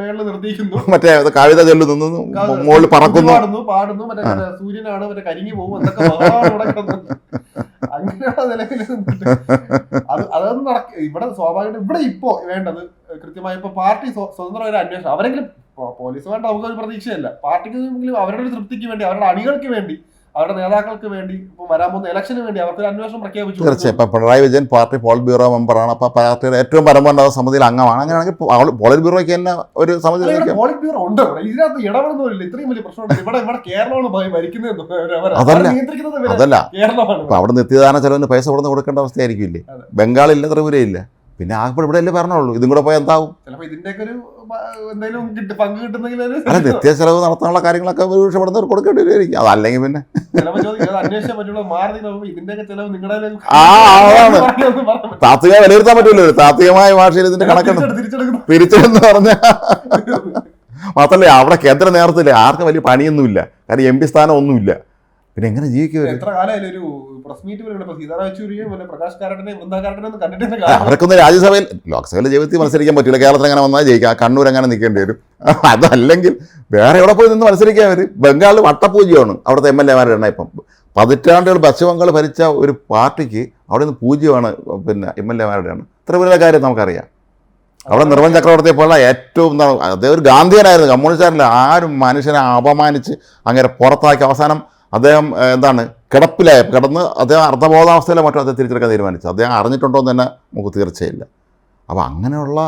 മേളിൽ നിർദ്ദേശിക്കുന്നു <laughs> മറ്റേ കവിത ചൊല്ലുന്നു മുകളിൽ പറക്കുന്നു. പാടുന്നു പാടുന്നു. മറ്റേ സൂര്യനാണ് മറ്റേ കരിങ്ങി പോകും എന്തൊക്കെ അത് അതൊന്നും നടക്ക ഇവിടെ സ്വാഭാവികമായിട്ട് ഇവിടെ ഇപ്പോ വേണ്ടത് കൃത്യമായി ഇപ്പൊ പാർട്ടി സ്വ- സ്വതന്ത്ര ഒരു അന്വേഷണം. അവരെങ്കിലും പോലീസ് വേണ്ട നമുക്കൊരു പ്രതീക്ഷയല്ല. പാർട്ടിക്ക് അവരുടെ ഒരു തൃപ്തിക്ക് വേണ്ടി അവരുടെ അണികൾക്ക് വേണ്ടി അവരുടെ നേതാക്കൾക്ക് വേണ്ടി ഇപ്പൊ വരാൻ പോകുന്ന ഇലക്ഷന് വേണ്ടി അവർക്ക് ഒരു അന്വേഷണം പ്രഖ്യാപിച്ചു. തീർച്ചയായും. ഇപ്പം Pinarayi Vijayan party polit bureau മെമ്പറാണ്. അപ്പോൾ പാർട്ടിയുടെ ഏറ്റവും പരമോന്നത സമിതിയിൽ അംഗമാണ്. അങ്ങനെയാണെങ്കിൽ പോളിറ്റ് ബ്യൂറോയ്ക്ക് തന്നെ ഒരു സമിതി പോളിറ്റ് ബ്യൂറോ ഉണ്ട്. ഇതിനകത്ത് ഇടപെടുന്നില്ല ഇത്രയും വലിയ പ്രശ്നമുണ്ട്. ഇവിടെ ഇവിടെ കേരളമാണ് ഭരിക്കുന്നത്. അതല്ല. അതല്ല. കേരളമാണ്. അവിടെ നിത്യദാന ചെലവിന് പൈസ കൊടുത്ത് കൊടുക്കേണ്ട അവസ്ഥയായിരിക്കില്ലേ. ബംഗാളില്ല ത്രിപുരയില്ല. പിന്നെ ആകെ ഇവിടെ അല്ലേ പറഞ്ഞുള്ളൂ ഇതും കൂടെ പോയാൽ എന്താവും? ചിലപ്പോൾ ഇതിന്റെയൊക്കെ ഒരു എന്തെങ്കിലും കിട്ടി പങ്ക് കിട്ടുന്നെങ്കിൽ അല്ല നിത്യ ചെലവ് നടത്താനുള്ള കാര്യങ്ങളൊക്കെ ഒരു ഇഷ്ടപ്പെടുന്നവർ കൊടുക്കേണ്ടി വരുമായിരിക്കും അതല്ലെങ്കിൽ പിന്നെ. താത്വിക വിലയിരുത്താൻ പറ്റില്ല താത്വികമായ ഭാഷയിൽ ഇതിന്റെ കണക്കുണ്ട് തിരിച്ചെടുക്കുന്നു. തിരിച്ചെന്ന് പറഞ്ഞ. മാത്രമല്ല അവിടെ കേന്ദ്ര നേതൃത്വത്തില്ല ആർക്കും വലിയ പണിയൊന്നുമില്ല. കാരണം എം പി സ്ഥാനം ഒന്നുമില്ല. പിന്നെ എങ്ങനെ ജീവിക്കുക? എത്ര കാലമായാലും ഒരു പ്രസ് മീറ്റ് ഇപ്പൊ സീതാറാം യെച്ചൂരിയും വല്ല പ്രകാശ് കാരടനെയും കാരടനെയും കണ്ടിട്ടില്ല അവർക്കൊന്നും രാജ്യസഭയിൽ ലോക്സഭയിലെ ജീവിതത്തിൽ മത്സരിക്കാൻ പറ്റില്ല കേരളത്തിൽ അങ്ങനെ വന്നാൽ ജയിക്കാം. കണ്ണൂർ അങ്ങനെ നിൽക്കേണ്ടി വരും. <laughs> അതല്ലെങ്കിൽ വേറെ എവിടെ പോയി നിന്ന് മത്സരിക്കാൻ അവർ ബംഗാളിൽ വട്ടപൂജയാണ് അവിടുത്തെ എം എൽ എമാരുടെ എണ്ണം ഇപ്പം. പതിറ്റാണ്ടുകൾ പശ്ചിമ ബംഗാൾ ഭരിച്ച ഒരു പാർട്ടിക്ക് അവിടെ നിന്ന് പൂജ്യമാണ് പിന്നെ എം എൽ എമാരുടെ എണ്ണം. ത്രിപുരയിലെ കാര്യം നമുക്കറിയാം. അവിടെ നിർമ്മൽ ചക്രവർത്തിയെ പോലുള്ള ഏറ്റവും എന്താണ് അദ്ദേഹം ഒരു ഗാന്ധിയനായിരുന്നു കമ്മ്യൂണിസ്റ്റുകാരല്ല ആരും മനുഷ്യനെ അപമാനിച്ച് അങ്ങനെ പുറത്താക്കി അവസാനം അദ്ദേഹം എന്താണ് കിടപ്പിലായ. കിടന്ന് അദ്ദേഹം അർദ്ധബോധാവസ്ഥയിലെ മറ്റും അദ്ദേഹം തിരിച്ചെടുക്കാൻ തീരുമാനിച്ചു. അദ്ദേഹം അറിഞ്ഞിട്ടുണ്ടോ എന്ന് തന്നെ നമുക്ക് തീർച്ചയില്ല. അപ്പോൾ അങ്ങനെയുള്ള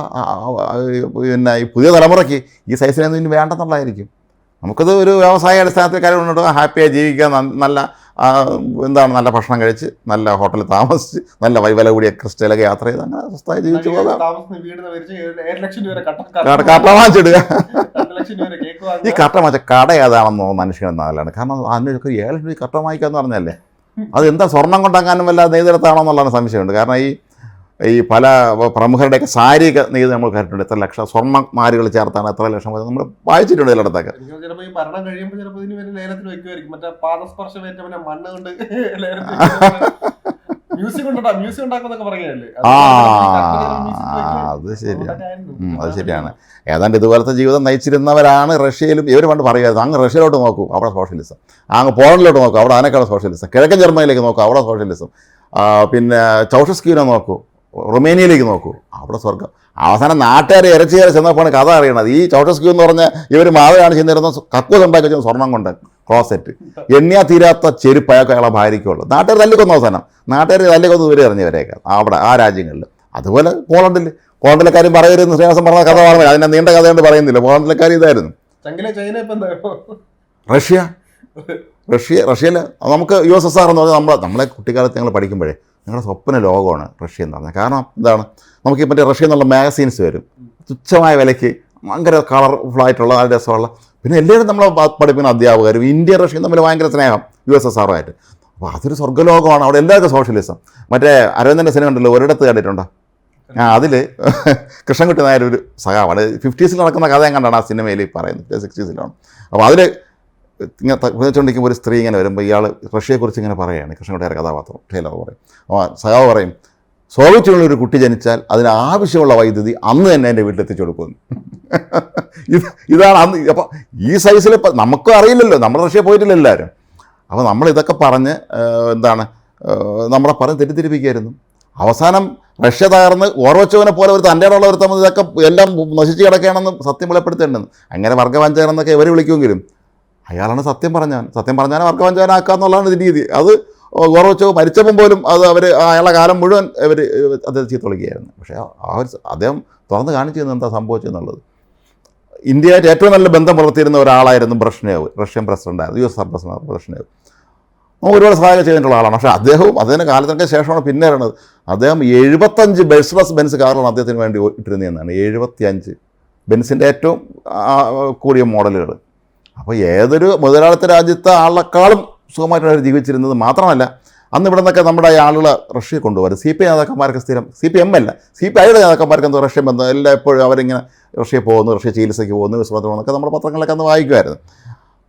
പിന്നെ ഈ പുതിയ തലമുറയ്ക്ക് ഈ സൈസിനൊന്നും ഇനി വേണ്ടെന്നുള്ളതായിരിക്കും. നമുക്കത് ഒരു വ്യവസായ അടിസ്ഥാനത്തിൽ കാര്യമുണ്ട്. ഹാപ്പിയായി ജീവിക്കുക നല്ല എന്താണ് നല്ല ഭക്ഷണം കഴിച്ച് നല്ല ഹോട്ടലിൽ താമസിച്ച് നല്ല വൈവല കൂടിയ ക്രിസ്റ്റലൊക്കെ യാത്ര ചെയ്ത് അങ്ങനെ സ്വസ്ഥമായി ജീവിച്ചു പോകാം. കട്ട കട- കട്ട വാങ്ങിച്ചിടുക. ഈ കട്ട വാങ്ങിച്ച കട ഏതാണെന്നോ മനുഷ്യൻ എന്നാലാണ് കാരണം അതിനൊക്കെ ഏഴ് ലക്ഷം കട്ട വാങ്ങിക്കാന്ന് പറഞ്ഞല്ലേ? <laughs> അത് എന്താ സ്വർണം കൊണ്ടാക്കാനും വല്ല നെയ്തെടുത്താണോ എന്നുള്ളതാണ് സംശയമുണ്ട്. കാരണം ഈ ഈ പല പ്രമുഖരുടെയൊക്കെ സാരിയൊക്കെ നെയ്ത് നമ്മൾ കണ്ടിട്ടുണ്ട് എത്ര ലക്ഷം സ്വർണ മാരികൾ ചേർത്താണ് എത്ര ലക്ഷം നമ്മൾ വായിച്ചിട്ടുണ്ട് ചിലയിടത്തൊക്കെ ആ അത് ശരിയാണ്. അത് ശരിയാണ്. ഏതാണ്ട് ഇതുപോലത്തെ ജീവിതം നയിച്ചിരുന്നവരാണ് റഷ്യയിലും ഇവർ പണ്ട് പറയുമായിരുന്നു അങ്ങ് റഷ്യയിലോട്ട് നോക്കൂ അവിടെ സോഷ്യലിസം. അങ്ങ് പോളണ്ടിലോട്ട് നോക്കൂ അവിടെ അതിനേക്കാളും സോഷ്യലിസം. കിഴക്കൻ ജർമ്മനിയിലേക്ക് നോക്കൂ അവിടെ സോഷ്യലിസം. പിന്നെ ചൗഷസ്കീനെ നോക്കൂ. റുമേനിയയിലേക്ക് നോക്കൂ. അവിടെ സ്വർഗം അവസാനം നാട്ടുകാരെ ഇരച്ചു കയറി ചെന്നപ്പോഴാണ് കഥ അറിയണത്. ഈ ചൗഷസ്ക്യൂ എന്ന് പറഞ്ഞ ഇവർ മാവയാണ് ചെന്നിരുന്ന കക്കൂസ് ഉണ്ടാക്കി വെച്ച സ്വർണം കൊണ്ട് ക്ലോസെറ്റ്. എണ്ണിയാ തീരാത്ത ചെരുപ്പ് അയാൾക്ക് അയാളെ ഭാര്യയ്ക്കുള്ളൂ. നാട്ടുകാർ തല്ലിക്കൊന്ന അവസാനം. നാട്ടുകാർ തല്ലിക്കൊന്ന് ഇവർ അറിഞ്ഞവരെയൊക്കെ അവിടെ ആ രാജ്യങ്ങളിൽ. അതുപോലെ പോളണ്ടിൽ പോളണ്ടിലെ. കാര്യം പറയരുത് ശ്രീനിവാസം പറഞ്ഞ കഥ പറഞ്ഞു അതിനെ നീണ്ട കഥ കൊണ്ട് പറയുന്നില്ല. പോളണ്ടിലെ കാര്യം ഇതായിരുന്നു റഷ്യ. റഷ്യ റഷ്യയിൽ നമുക്ക് യു എസ് എസ് ആർ എന്ന് പറഞ്ഞാൽ നമ്മൾ നമ്മളെ കുട്ടിക്കാലത്ത് ഞങ്ങൾ പഠിക്കുമ്പോഴേ ഞങ്ങളുടെ സ്വപ്ന ലോകമാണ് റഷ്യ എന്ന് പറഞ്ഞാൽ. കാരണം എന്താണ്? നമുക്ക് മറ്റേ റഷ്യ എന്നുള്ള മാഗസീൻസ് വരും. തുച്ഛമായ വിലയ്ക്ക് ഭയങ്കര കളർഫുൾ ആയിട്ടുള്ള നല്ല രസമുള്ള. പിന്നെ എല്ലാവരും നമ്മളെ പഠിപ്പിക്കുന്ന അധ്യാപകരും ഇന്ത്യ റഷ്യയും തമ്മിൽ ഭയങ്കര സ്നേഹം യു എസ് എസ് ആറുമായിട്ട്. അപ്പോൾ അതൊരു സ്വർഗലോകമാണ്. അവിടെ എല്ലാവർക്കും സോഷ്യലിസം മറ്റേ അരവിന്ദന്റെ സിനിമ ഉണ്ടല്ലോ ഒരിടത്ത് കണ്ടിട്ടുണ്ടോ? ആ അതിൽ <laughs> കൃഷ്ണൻകുട്ടി നായർ ഒരു സഖാവാണ്. ഫിഫ്റ്റീസിൽ നടക്കുന്ന കഥ കണ്ടാണ് ആ സിനിമയിൽ പറയുന്നത്. സിക്സ്റ്റീസിലാണ്. അപ്പോൾ അതിൽ ഇങ്ങനെ വെച്ചുകൊണ്ടിരിക്കുമ്പോൾ ഒരു സ്ത്രീ ഇങ്ങനെ വരുമ്പോൾ ഇയാൾ റഷ്യയെക്കുറിച്ച് ഇങ്ങനെ പറയുകയാണ് കൃഷ്ണൻകുട്ടിയുടെ കഥാപാത്രം ടൈലർ പറയും. അപ്പോൾ സഖാവ് പറയും സോവിയറ്റ് ഒരു കുട്ടി ജനിച്ചാൽ അതിന് ആവശ്യമുള്ള വൈദ്യുതി അന്ന് തന്നെ എന്റെ വീട്ടിലെത്തിച്ചു കൊടുക്കുന്നു <laughs> ഇത് ഇതാണ് അന്ന് അപ്പോൾ ഈ സൈസിൽ ഇപ്പം നമുക്കും അറിയില്ലല്ലോ നമ്മൾ റഷ്യ പോയിട്ടില്ല എല്ലാവരും അപ്പോൾ നമ്മൾ ഇതൊക്കെ പറഞ്ഞ് എന്താണ് നമ്മളെ പറഞ്ഞ് തെറ്റിദ്ധരിപ്പിക്കുകയായിരുന്നു. അവസാനം റഷ്യ തകർന്ന് ഓർവച്ചവനെ പോലെ ഒരു തന്റെ ഉള്ള ഒരു തമ്മിൽ ഇതൊക്കെ എല്ലാം നശിച്ച് കിടക്കുകയാണെന്ന് സത്യം വെളിപ്പെടുത്തേണ്ടത് അങ്ങനെ വർഗവാഞ്ചകരെന്നൊക്കെ ഇവർ വിളിക്കുമെങ്കിലും അയാളാണ് സത്യം പറഞ്ഞാൻ. സത്യം പറഞ്ഞാൽ വർഗവഞ്ചനാക്കുക എന്നുള്ളതാണ് ഇതിന്റെ രീതി. അത് ഗോർവച്ചോ മരിച്ചപ്പം പോലും അത് അവർ അയാളെ കാലം മുഴുവൻ ഇവർ അദ്ദേഹം ചീത്ത വിളിക്കുകയായിരുന്നു. പക്ഷേ ആ ഒരു അദ്ദേഹം തുറന്ന് കാണിച്ചു തന്നെ എന്താ സംഭവിച്ചെന്നുള്ളത് ഇന്ത്യയായിട്ട് ഏറ്റവും നല്ല ബന്ധം പുലർത്തിയിരുന്ന ഒരാളായിരുന്നു ബ്രഷ്നേവ്. റഷ്യൻ പ്രസിഡന്റായിരുന്നു യു എസ് പ്രസിഡന്റ് ബ്രഷ്നേവ്. നമുക്ക് ഒരുപാട് സഹായം ചെയ്തിട്ടുള്ള ആളാണ്. പക്ഷേ അദ്ദേഹവും അതിന് കാലത്തിനൊക്കെ ശേഷമാണ് പിന്നെ വരണത് അദ്ദേഹം എഴുപത്തഞ്ച് ബെഴ്സ്ലസ് ബെൻസ് കാറുകളാണ് അദ്ദേഹത്തിന് വേണ്ടി ഇട്ടിരുന്നതെന്നാണ് എഴുപത്തിയഞ്ച് ബെൻസിന്റെ ഏറ്റവും കൂടിയ മോഡലുകൾ. അപ്പോൾ ഏതൊരു മുതലാളിത്ത രാജ്യത്തെ ആളെക്കാളും സുഖമായിട്ടാണ് ജീവിച്ചിരുന്നത് മാത്രമല്ല അന്ന് ഇവിടെ നിന്നൊക്കെ നമ്മുടെ ആളുകൾ റഷ്യയെ കൊണ്ടുപോകാറ് സി പി ഐ നേതാക്കന്മാർക്ക് സ്ഥിരം സി പി എം അല്ല സി പി ഐയുടെ നേതാക്കന്മാർക്ക് എന്തോ റഷ്യ ബന്ധം എല്ലാം എപ്പോഴും അവരിങ്ങനെ റഷ്യ പോകുന്നു റഷ്യ ചികിത്സയ്ക്ക് പോകുന്നു വിശ്വാസം പോകുന്നൊക്കെ നമ്മുടെ പത്രങ്ങളിലൊക്കെ അന്ന് വായിക്കുമായിരുന്നു.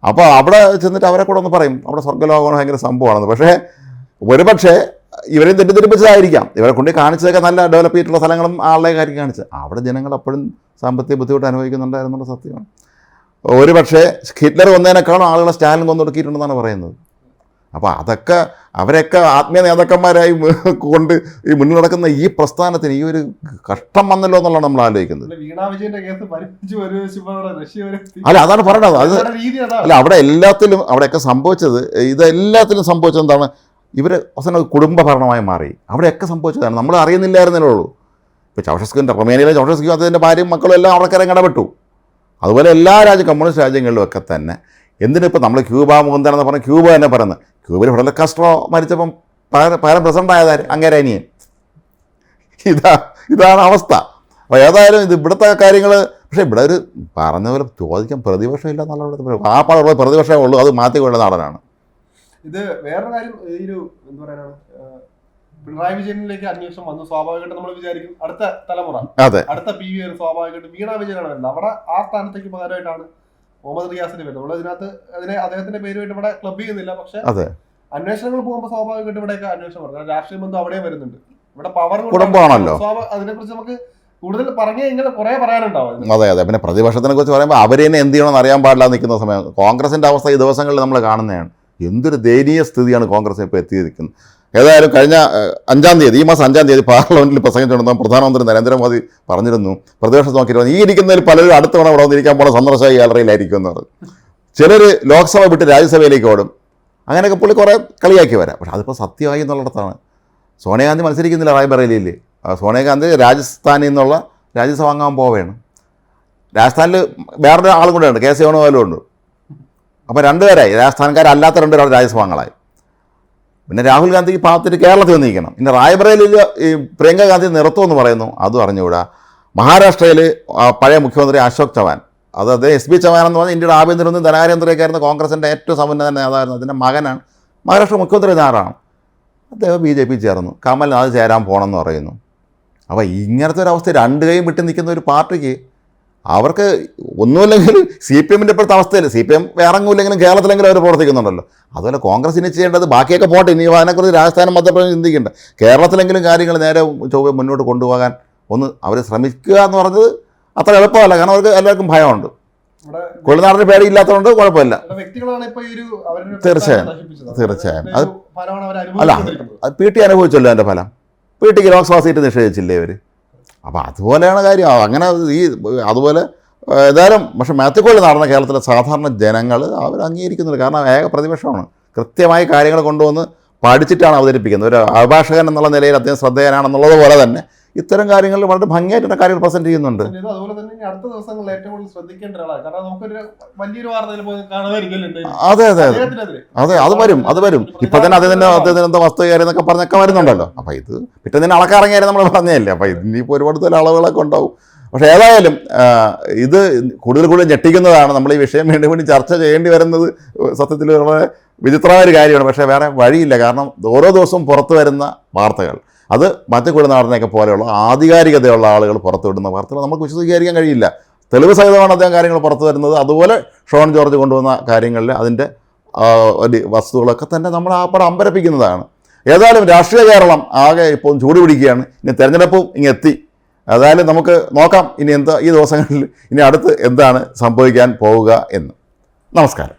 അപ്പോൾ അവിടെ ചെന്നിട്ട് അവരെ കൂടെ ഒന്ന് പറയും അവിടെ സ്വർഗലോകം ഭയങ്കര സംഭവമാണെന്ന്. പക്ഷേ ഒരുപക്ഷേ ഇവരെ തെറ്റിദ്ധരിപ്പിച്ചതായിരിക്കാം. ഇവരെ കൊണ്ട് കാണിച്ചതൊക്കെ നല്ല ഡെവലപ്പ് ചെയ്തിട്ടുള്ള സ്ഥലങ്ങളും ആളുടെ കാര്യം കാണിച്ചത്. അവിടെ ജനങ്ങൾ അപ്പോഴും സാമ്പത്തിക ബുദ്ധിമുട്ട് അനുഭവിക്കുന്നുണ്ടായിരുന്നുള്ള സത്യമാണ്. ഒരു പക്ഷേ ഹിറ്റ്ലർ വന്നതിനേക്കാളും ആളുകളെ സ്റ്റാലിൻ കൊന്നൊടുക്കിയിട്ടുണ്ടെന്നാണ് പറയുന്നത്. അപ്പോൾ അതൊക്കെ അവരൊക്കെ ആത്മീയ നേതാക്കന്മാരായി കൊണ്ട് ഈ മുന്നിൽ നടക്കുന്ന ഈ പ്രസ്ഥാനത്തിന് ഈ ഒരു കഷ്ടം വന്നല്ലോ എന്നുള്ളതാണ് നമ്മൾ ആലോചിക്കുന്നത്. അല്ല അതാണ് പറയണത്. അത് അല്ല അവിടെ എല്ലാത്തിലും അവിടെയൊക്കെ സംഭവിച്ചത് ഇതെല്ലാത്തിലും സംഭവിച്ചത് എന്താണ്? ഇവർ അവസാനം കുടുംബ ഭരണമായി മാറി. അവിടെയൊക്കെ സംഭവിച്ചതാണ്. നമ്മൾ അറിയുന്നില്ലായിരുന്നല്ലേ ഉള്ളൂ. ഇപ്പോൾ ചൗഷസ്കിന്റെ റൊമേനിയയിലെ ചൗഷസ്കിൻ അതിന്റെ ഭാര്യയും മക്കളും എല്ലാം അവിടെ ഇടപെട്ടു. അതുപോലെ എല്ലാ രാജ്യ കമ്മ്യൂണിസ്റ്റ് രാജ്യങ്ങളിലുമൊക്കെ തന്നെ എന്തിനിപ്പോൾ നമ്മൾ ക്യൂബ മുകുന്ദൻ പറഞ്ഞ ക്യൂബ തന്നെ പറയുന്നത്? ക്യൂബയിൽ ഫിഡൽ കാസ്ട്രോ മരിച്ചപ്പം പകരം പ്രസിഡന്റ് ആയതാര്? അങ്ങേരെ അനിയൻ ഇതാ ഇതാണ് അവസ്ഥ. അപ്പോൾ ഏതായാലും ഇത് ഇവിടുത്തെ കാര്യങ്ങൾ പക്ഷേ ഇവിടെ ഒരു പറഞ്ഞ പോലെ ചോദിക്കാൻ പ്രതിപക്ഷം ഇല്ല എന്നുള്ള ഇവിടെ ആ പാടുള്ള പ്രതിപക്ഷമേ ഉള്ളൂ. അത് മാറ്റിക്കൊള്ള നാടനാണ്. ഇത് വേറൊരു കാര്യം ഈ ഒരു എന്താ ഏഹ്, പിണറായി വിജയനിലേക്ക് അന്വേഷണം വന്നു. സ്വാഭാവികമായിട്ട് നമ്മൾ വിചാരിക്കും അടുത്ത തലമുറ അതെ. അടുത്ത പി വി സ്വാഭാവികമായിട്ട് വീണ വിജയനാണ് വരുന്നത്. അവിടെ ആ സ്ഥാനത്തേക്ക് പകരമായിട്ടാണ് മുഹമ്മദ് റിയാസിന് വരുന്നത്. നമ്മൾ ഇതിനകത്ത് അതിനെ അദ്ദേഹത്തിന്റെ പേരുമായിട്ട് ഇവിടെ ക്ലബ് ചെയ്യുന്നില്ല. പക്ഷെ അന്വേഷണങ്ങൾ പോകുമ്പോൾ സ്വാഭാവികമായിട്ട് ഇവിടെയൊക്കെ അന്വേഷണം വരുന്നത് രാഷ്ട്രീയ ബന്ധം അവിടെയും വരുന്നുണ്ട്. ഇവിടെ പവർ കുടുംബമാണല്ലോ. അതിനെ കുറിച്ച് നമുക്ക് കൂടുതൽ പറഞ്ഞു കഴിഞ്ഞാൽ കുറേ പറയാനുണ്ടാവും അതെ അതെ. പിന്നെ പ്രതിപക്ഷത്തിനെ കുറിച്ച് പറയുമ്പോൾ അവരെ തന്നെ എന്ത് ചെയ്യണമെന്ന് അറിയാൻ പാടില്ല നിൽക്കുന്ന സമയം. കോൺഗ്രസിന്റെ അവസ്ഥ ഈ ദിവസങ്ങളിൽ നമ്മൾ കാണുന്നതാണ്. എന്തൊരു ദയനീയ സ്ഥിതിയാണ് കോൺഗ്രസ് ഇപ്പോൾ എത്തിയിരിക്കുന്നത്. ഏതായാലും കഴിഞ്ഞ അഞ്ചാം തീയതി ഈ മാസം അഞ്ചാം തീയതി പാർലമെന്റിൽ പ്രസംഗിച്ചുകൊണ്ടിരുന്ന പ്രധാനമന്ത്രി നരേന്ദ്രമോദി പറഞ്ഞിരുന്നു. പ്രതിപക്ഷത്ത് നോക്കിയിരുന്നു ഈ ഇരിക്കുന്നതിൽ പലരും അടുത്ത തവണ ഇവിടെ വന്നിരിക്കാൻ പോണ സന്ദർശക ഗാലറിയിലായിരിക്കും എന്ന് പറഞ്ഞു ചിലർ ലോക്സഭ വിട്ട് രാജ്യസഭയിലേക്ക് ഓടും. അങ്ങനെയൊക്കെ പുള്ളി കുറേ കളിയാക്കി വരാം. പക്ഷെ അതിപ്പോൾ സത്യമായി എന്നുള്ളിടത്താണ്. സോണിയാഗാന്ധി മത്സരിക്കുന്നില്ല റായ്ബറേലിയിൽ സോണിയാഗാന്ധി രാജസ്ഥാനിൽ നിന്നുള്ള രാജ്യസഭ വാങ്ങാൻ പോവുകയാണ് രാജസ്ഥാനിൽ വേറൊരു ആളും കൂടെ ഉണ്ട്. കെ സി വേണുപോലും ഉണ്ട്. അപ്പോൾ രണ്ടുപേരായി. രാജസ്ഥാൻകാരല്ലാത്ത രണ്ടുപേരാണ് രാജ്യസഭ അംഗങ്ങളായി പിന്നെ രാഹുൽ ഗാന്ധിക്ക് പാവത്തിന് കേരളത്തിൽ വന്നിരിക്കണം. പിന്നെ റായ്ബറേലിയിൽ ഈ പ്രിയങ്ക ഗാന്ധി നിർത്തുമെന്ന് പറയുന്നു. അതും അറിഞ്ഞുകൂടാ. മഹാരാഷ്ട്രയിൽ പഴയ മുഖ്യമന്ത്രി അശോക് ചവാൻ. അത് അദ്ദേഹം എസ് ബി ചവാൻ എന്ന് പറഞ്ഞാൽ ഇന്ത്യയുടെ ആഭ്യന്തരമന്ത്രി ധനകാര്യമന്ത്രിയൊക്കെയായിരുന്ന കോൺഗ്രസിന്റെ ഏറ്റവും സമുന്നത നേതാവായിരുന്നു. അതിന്റെ മകനാണ്. മഹാരാഷ്ട്ര മുഖ്യമന്ത്രി നേരാണ് അദ്ദേഹം ബി ജെ പി ചേർന്നു. കമൽനാഥ് ചേരാൻ പോകണമെന്ന് പറയുന്നു. അപ്പോൾ ഇങ്ങനത്തെ ഒരു അവസ്ഥ രണ്ട് കൈയും വിട്ട് നിൽക്കുന്ന ഒരു പാർട്ടിക്ക് അവർക്ക് ഒന്നുമില്ലെങ്കിൽ സി പി എമ്മിന്റെ ഇപ്പോഴത്തെ അവസ്ഥയിൽ സി പി എം ഇറങ്ങൂല്ലെങ്കിലും കേരളത്തിലെങ്കിലും അവർ പ്രവർത്തിക്കുന്നുണ്ടല്ലോ. അതുപോലെ കോൺഗ്രസ് ഇനി ചെയ്യേണ്ടത് ബാക്കിയൊക്കെ പോട്ടെ ഇനി അതിനെക്കുറിച്ച് രാജസ്ഥാനും മധ്യപ്രദേശം ചിന്തിക്കേണ്ട. കേരളത്തിലെങ്കിലും കാര്യങ്ങൾ നേരെ ചൊവ്വ മുന്നോട്ട് കൊണ്ടുപോകാൻ ഒന്ന് അവർ ശ്രമിക്കുക എന്ന് പറഞ്ഞത് അത്ര എളുപ്പമല്ല. കാരണം അവർക്ക് എല്ലാവർക്കും ഭയമുണ്ട്. കൊള്ളുനാടിന് പേടിയില്ലാത്തതുകൊണ്ട് കുഴപ്പമില്ല. തീർച്ചയായും. തീർച്ചയായും. അത് അല്ല. പി ടി അനുഭവിച്ചല്ലോ എന്റെ ഫലം. പി ടിക്ക് ലോക്സഭാ സീറ്റ് നിഷേധിച്ചില്ലേ ഇവർ അപ്പോൾ അതുപോലെയാണ് കാര്യം. അങ്ങനെ ഈ അതുപോലെ ഏതായാലും പക്ഷെ മാത്തിക്കോളിൽ നടന്ന കേരളത്തിലെ സാധാരണ ജനങ്ങൾ അവർ അംഗീകരിക്കുന്നുണ്ട്. കാരണം ഏക പ്രതിപക്ഷമാണ്. കൃത്യമായി കാര്യങ്ങൾ കൊണ്ടുവന്ന് പഠിച്ചിട്ടാണ് അവതരിപ്പിക്കുന്നത്. ഒരു അഭിഭാഷകൻ എന്നുള്ള നിലയിൽ അദ്ദേഹം ശ്രദ്ധേയനാണെന്നുള്ളത് പോലെ തന്നെ ഇത്തരം കാര്യങ്ങളിൽ വളരെ ഭംഗിയായിട്ടുള്ള കാര്യങ്ങൾ പ്രസന്റ് ചെയ്യുന്നുണ്ട്. അതുപോലെ തന്നെ അടുത്ത ദിവസങ്ങളിൽ ഏറ്റവും കൂടുതൽ ശ്രദ്ധിക്കേണ്ട ഒരാളാണ്. കാരണം നമുക്കൊരു വലിയൊരു വാർത്തയിൽ അതെ അതെ അതെ. അതെ അത് വരും അത് വരും. ഇപ്പൊ തന്നെ അദ്ദേഹത്തിന്റെ അദ്ദേഹത്തിന് എന്താ വസ്തു കയറി എന്നൊക്കെ പറഞ്ഞൊക്കെ വരുന്നുണ്ടല്ലോ. അപ്പൊ ഇത് പിറ്റേ തന്നെ അളക്കാറങ്ങിയാലും നമ്മൾ പറഞ്ഞതല്ലേ? അപ്പൊ ഇനിയിപ്പോ ഒരുപാട് തരം അളവുകളൊക്കെ ഉണ്ടാവും. പക്ഷെ ഏതായാലും ഇത് കൂടുതൽ കൂടുതൽ ഞെട്ടിക്കുന്നതാണ്. നമ്മൾ ഈ വിഷയം വേണ്ടി വേണ്ടി ചർച്ച ചെയ്യേണ്ടി വരുന്നത് സത്യത്തിൽ വളരെ വിചിത്രമായ ഒരു കാര്യമാണ്. പക്ഷേ വേറെ വഴിയില്ല. കാരണം ഓരോ ദിവസവും പുറത്തു വരുന്ന വാർത്തകൾ. അത് മറ്റു കുഴനാടിനെയൊക്കെ പോലെയുള്ള ആധികാരികതയുള്ള ആളുകൾ പുറത്തുവിടുന്ന വാർത്തകൾ നമുക്ക് വിശ്വസിക്കാതിരിക്കാൻ കഴിയില്ല. തെളിവ് സഹിതമാണ് അദ്ദേഹം കാര്യങ്ങൾ പുറത്തു വരുന്നത് അതുപോലെ ഷോൺ ജോർജ് കൊണ്ടുവന്ന കാര്യങ്ങളിൽ അതിന്റെ വസ്തുക്കളൊക്കെ തന്നെ നമ്മൾ അപ്പുറം അമ്പരപ്പിക്കുന്നതാണ്. ഏതായാലും രാഷ്ട്രീയ കേരളം ആകെ ഇപ്പോൾ ചൂട് പിടിക്കുകയാണ്. ഇനി തെരഞ്ഞെടുപ്പും ഇങ്ങ് എത്തി. ഏതായാലും നമുക്ക് നോക്കാം ഇനി എന്താ ഈ ദിവസങ്ങളിൽ ഇനി അടുത്ത് എന്താണ് സംഭവിക്കാൻ പോവുക എന്ന്. നമസ്കാരം.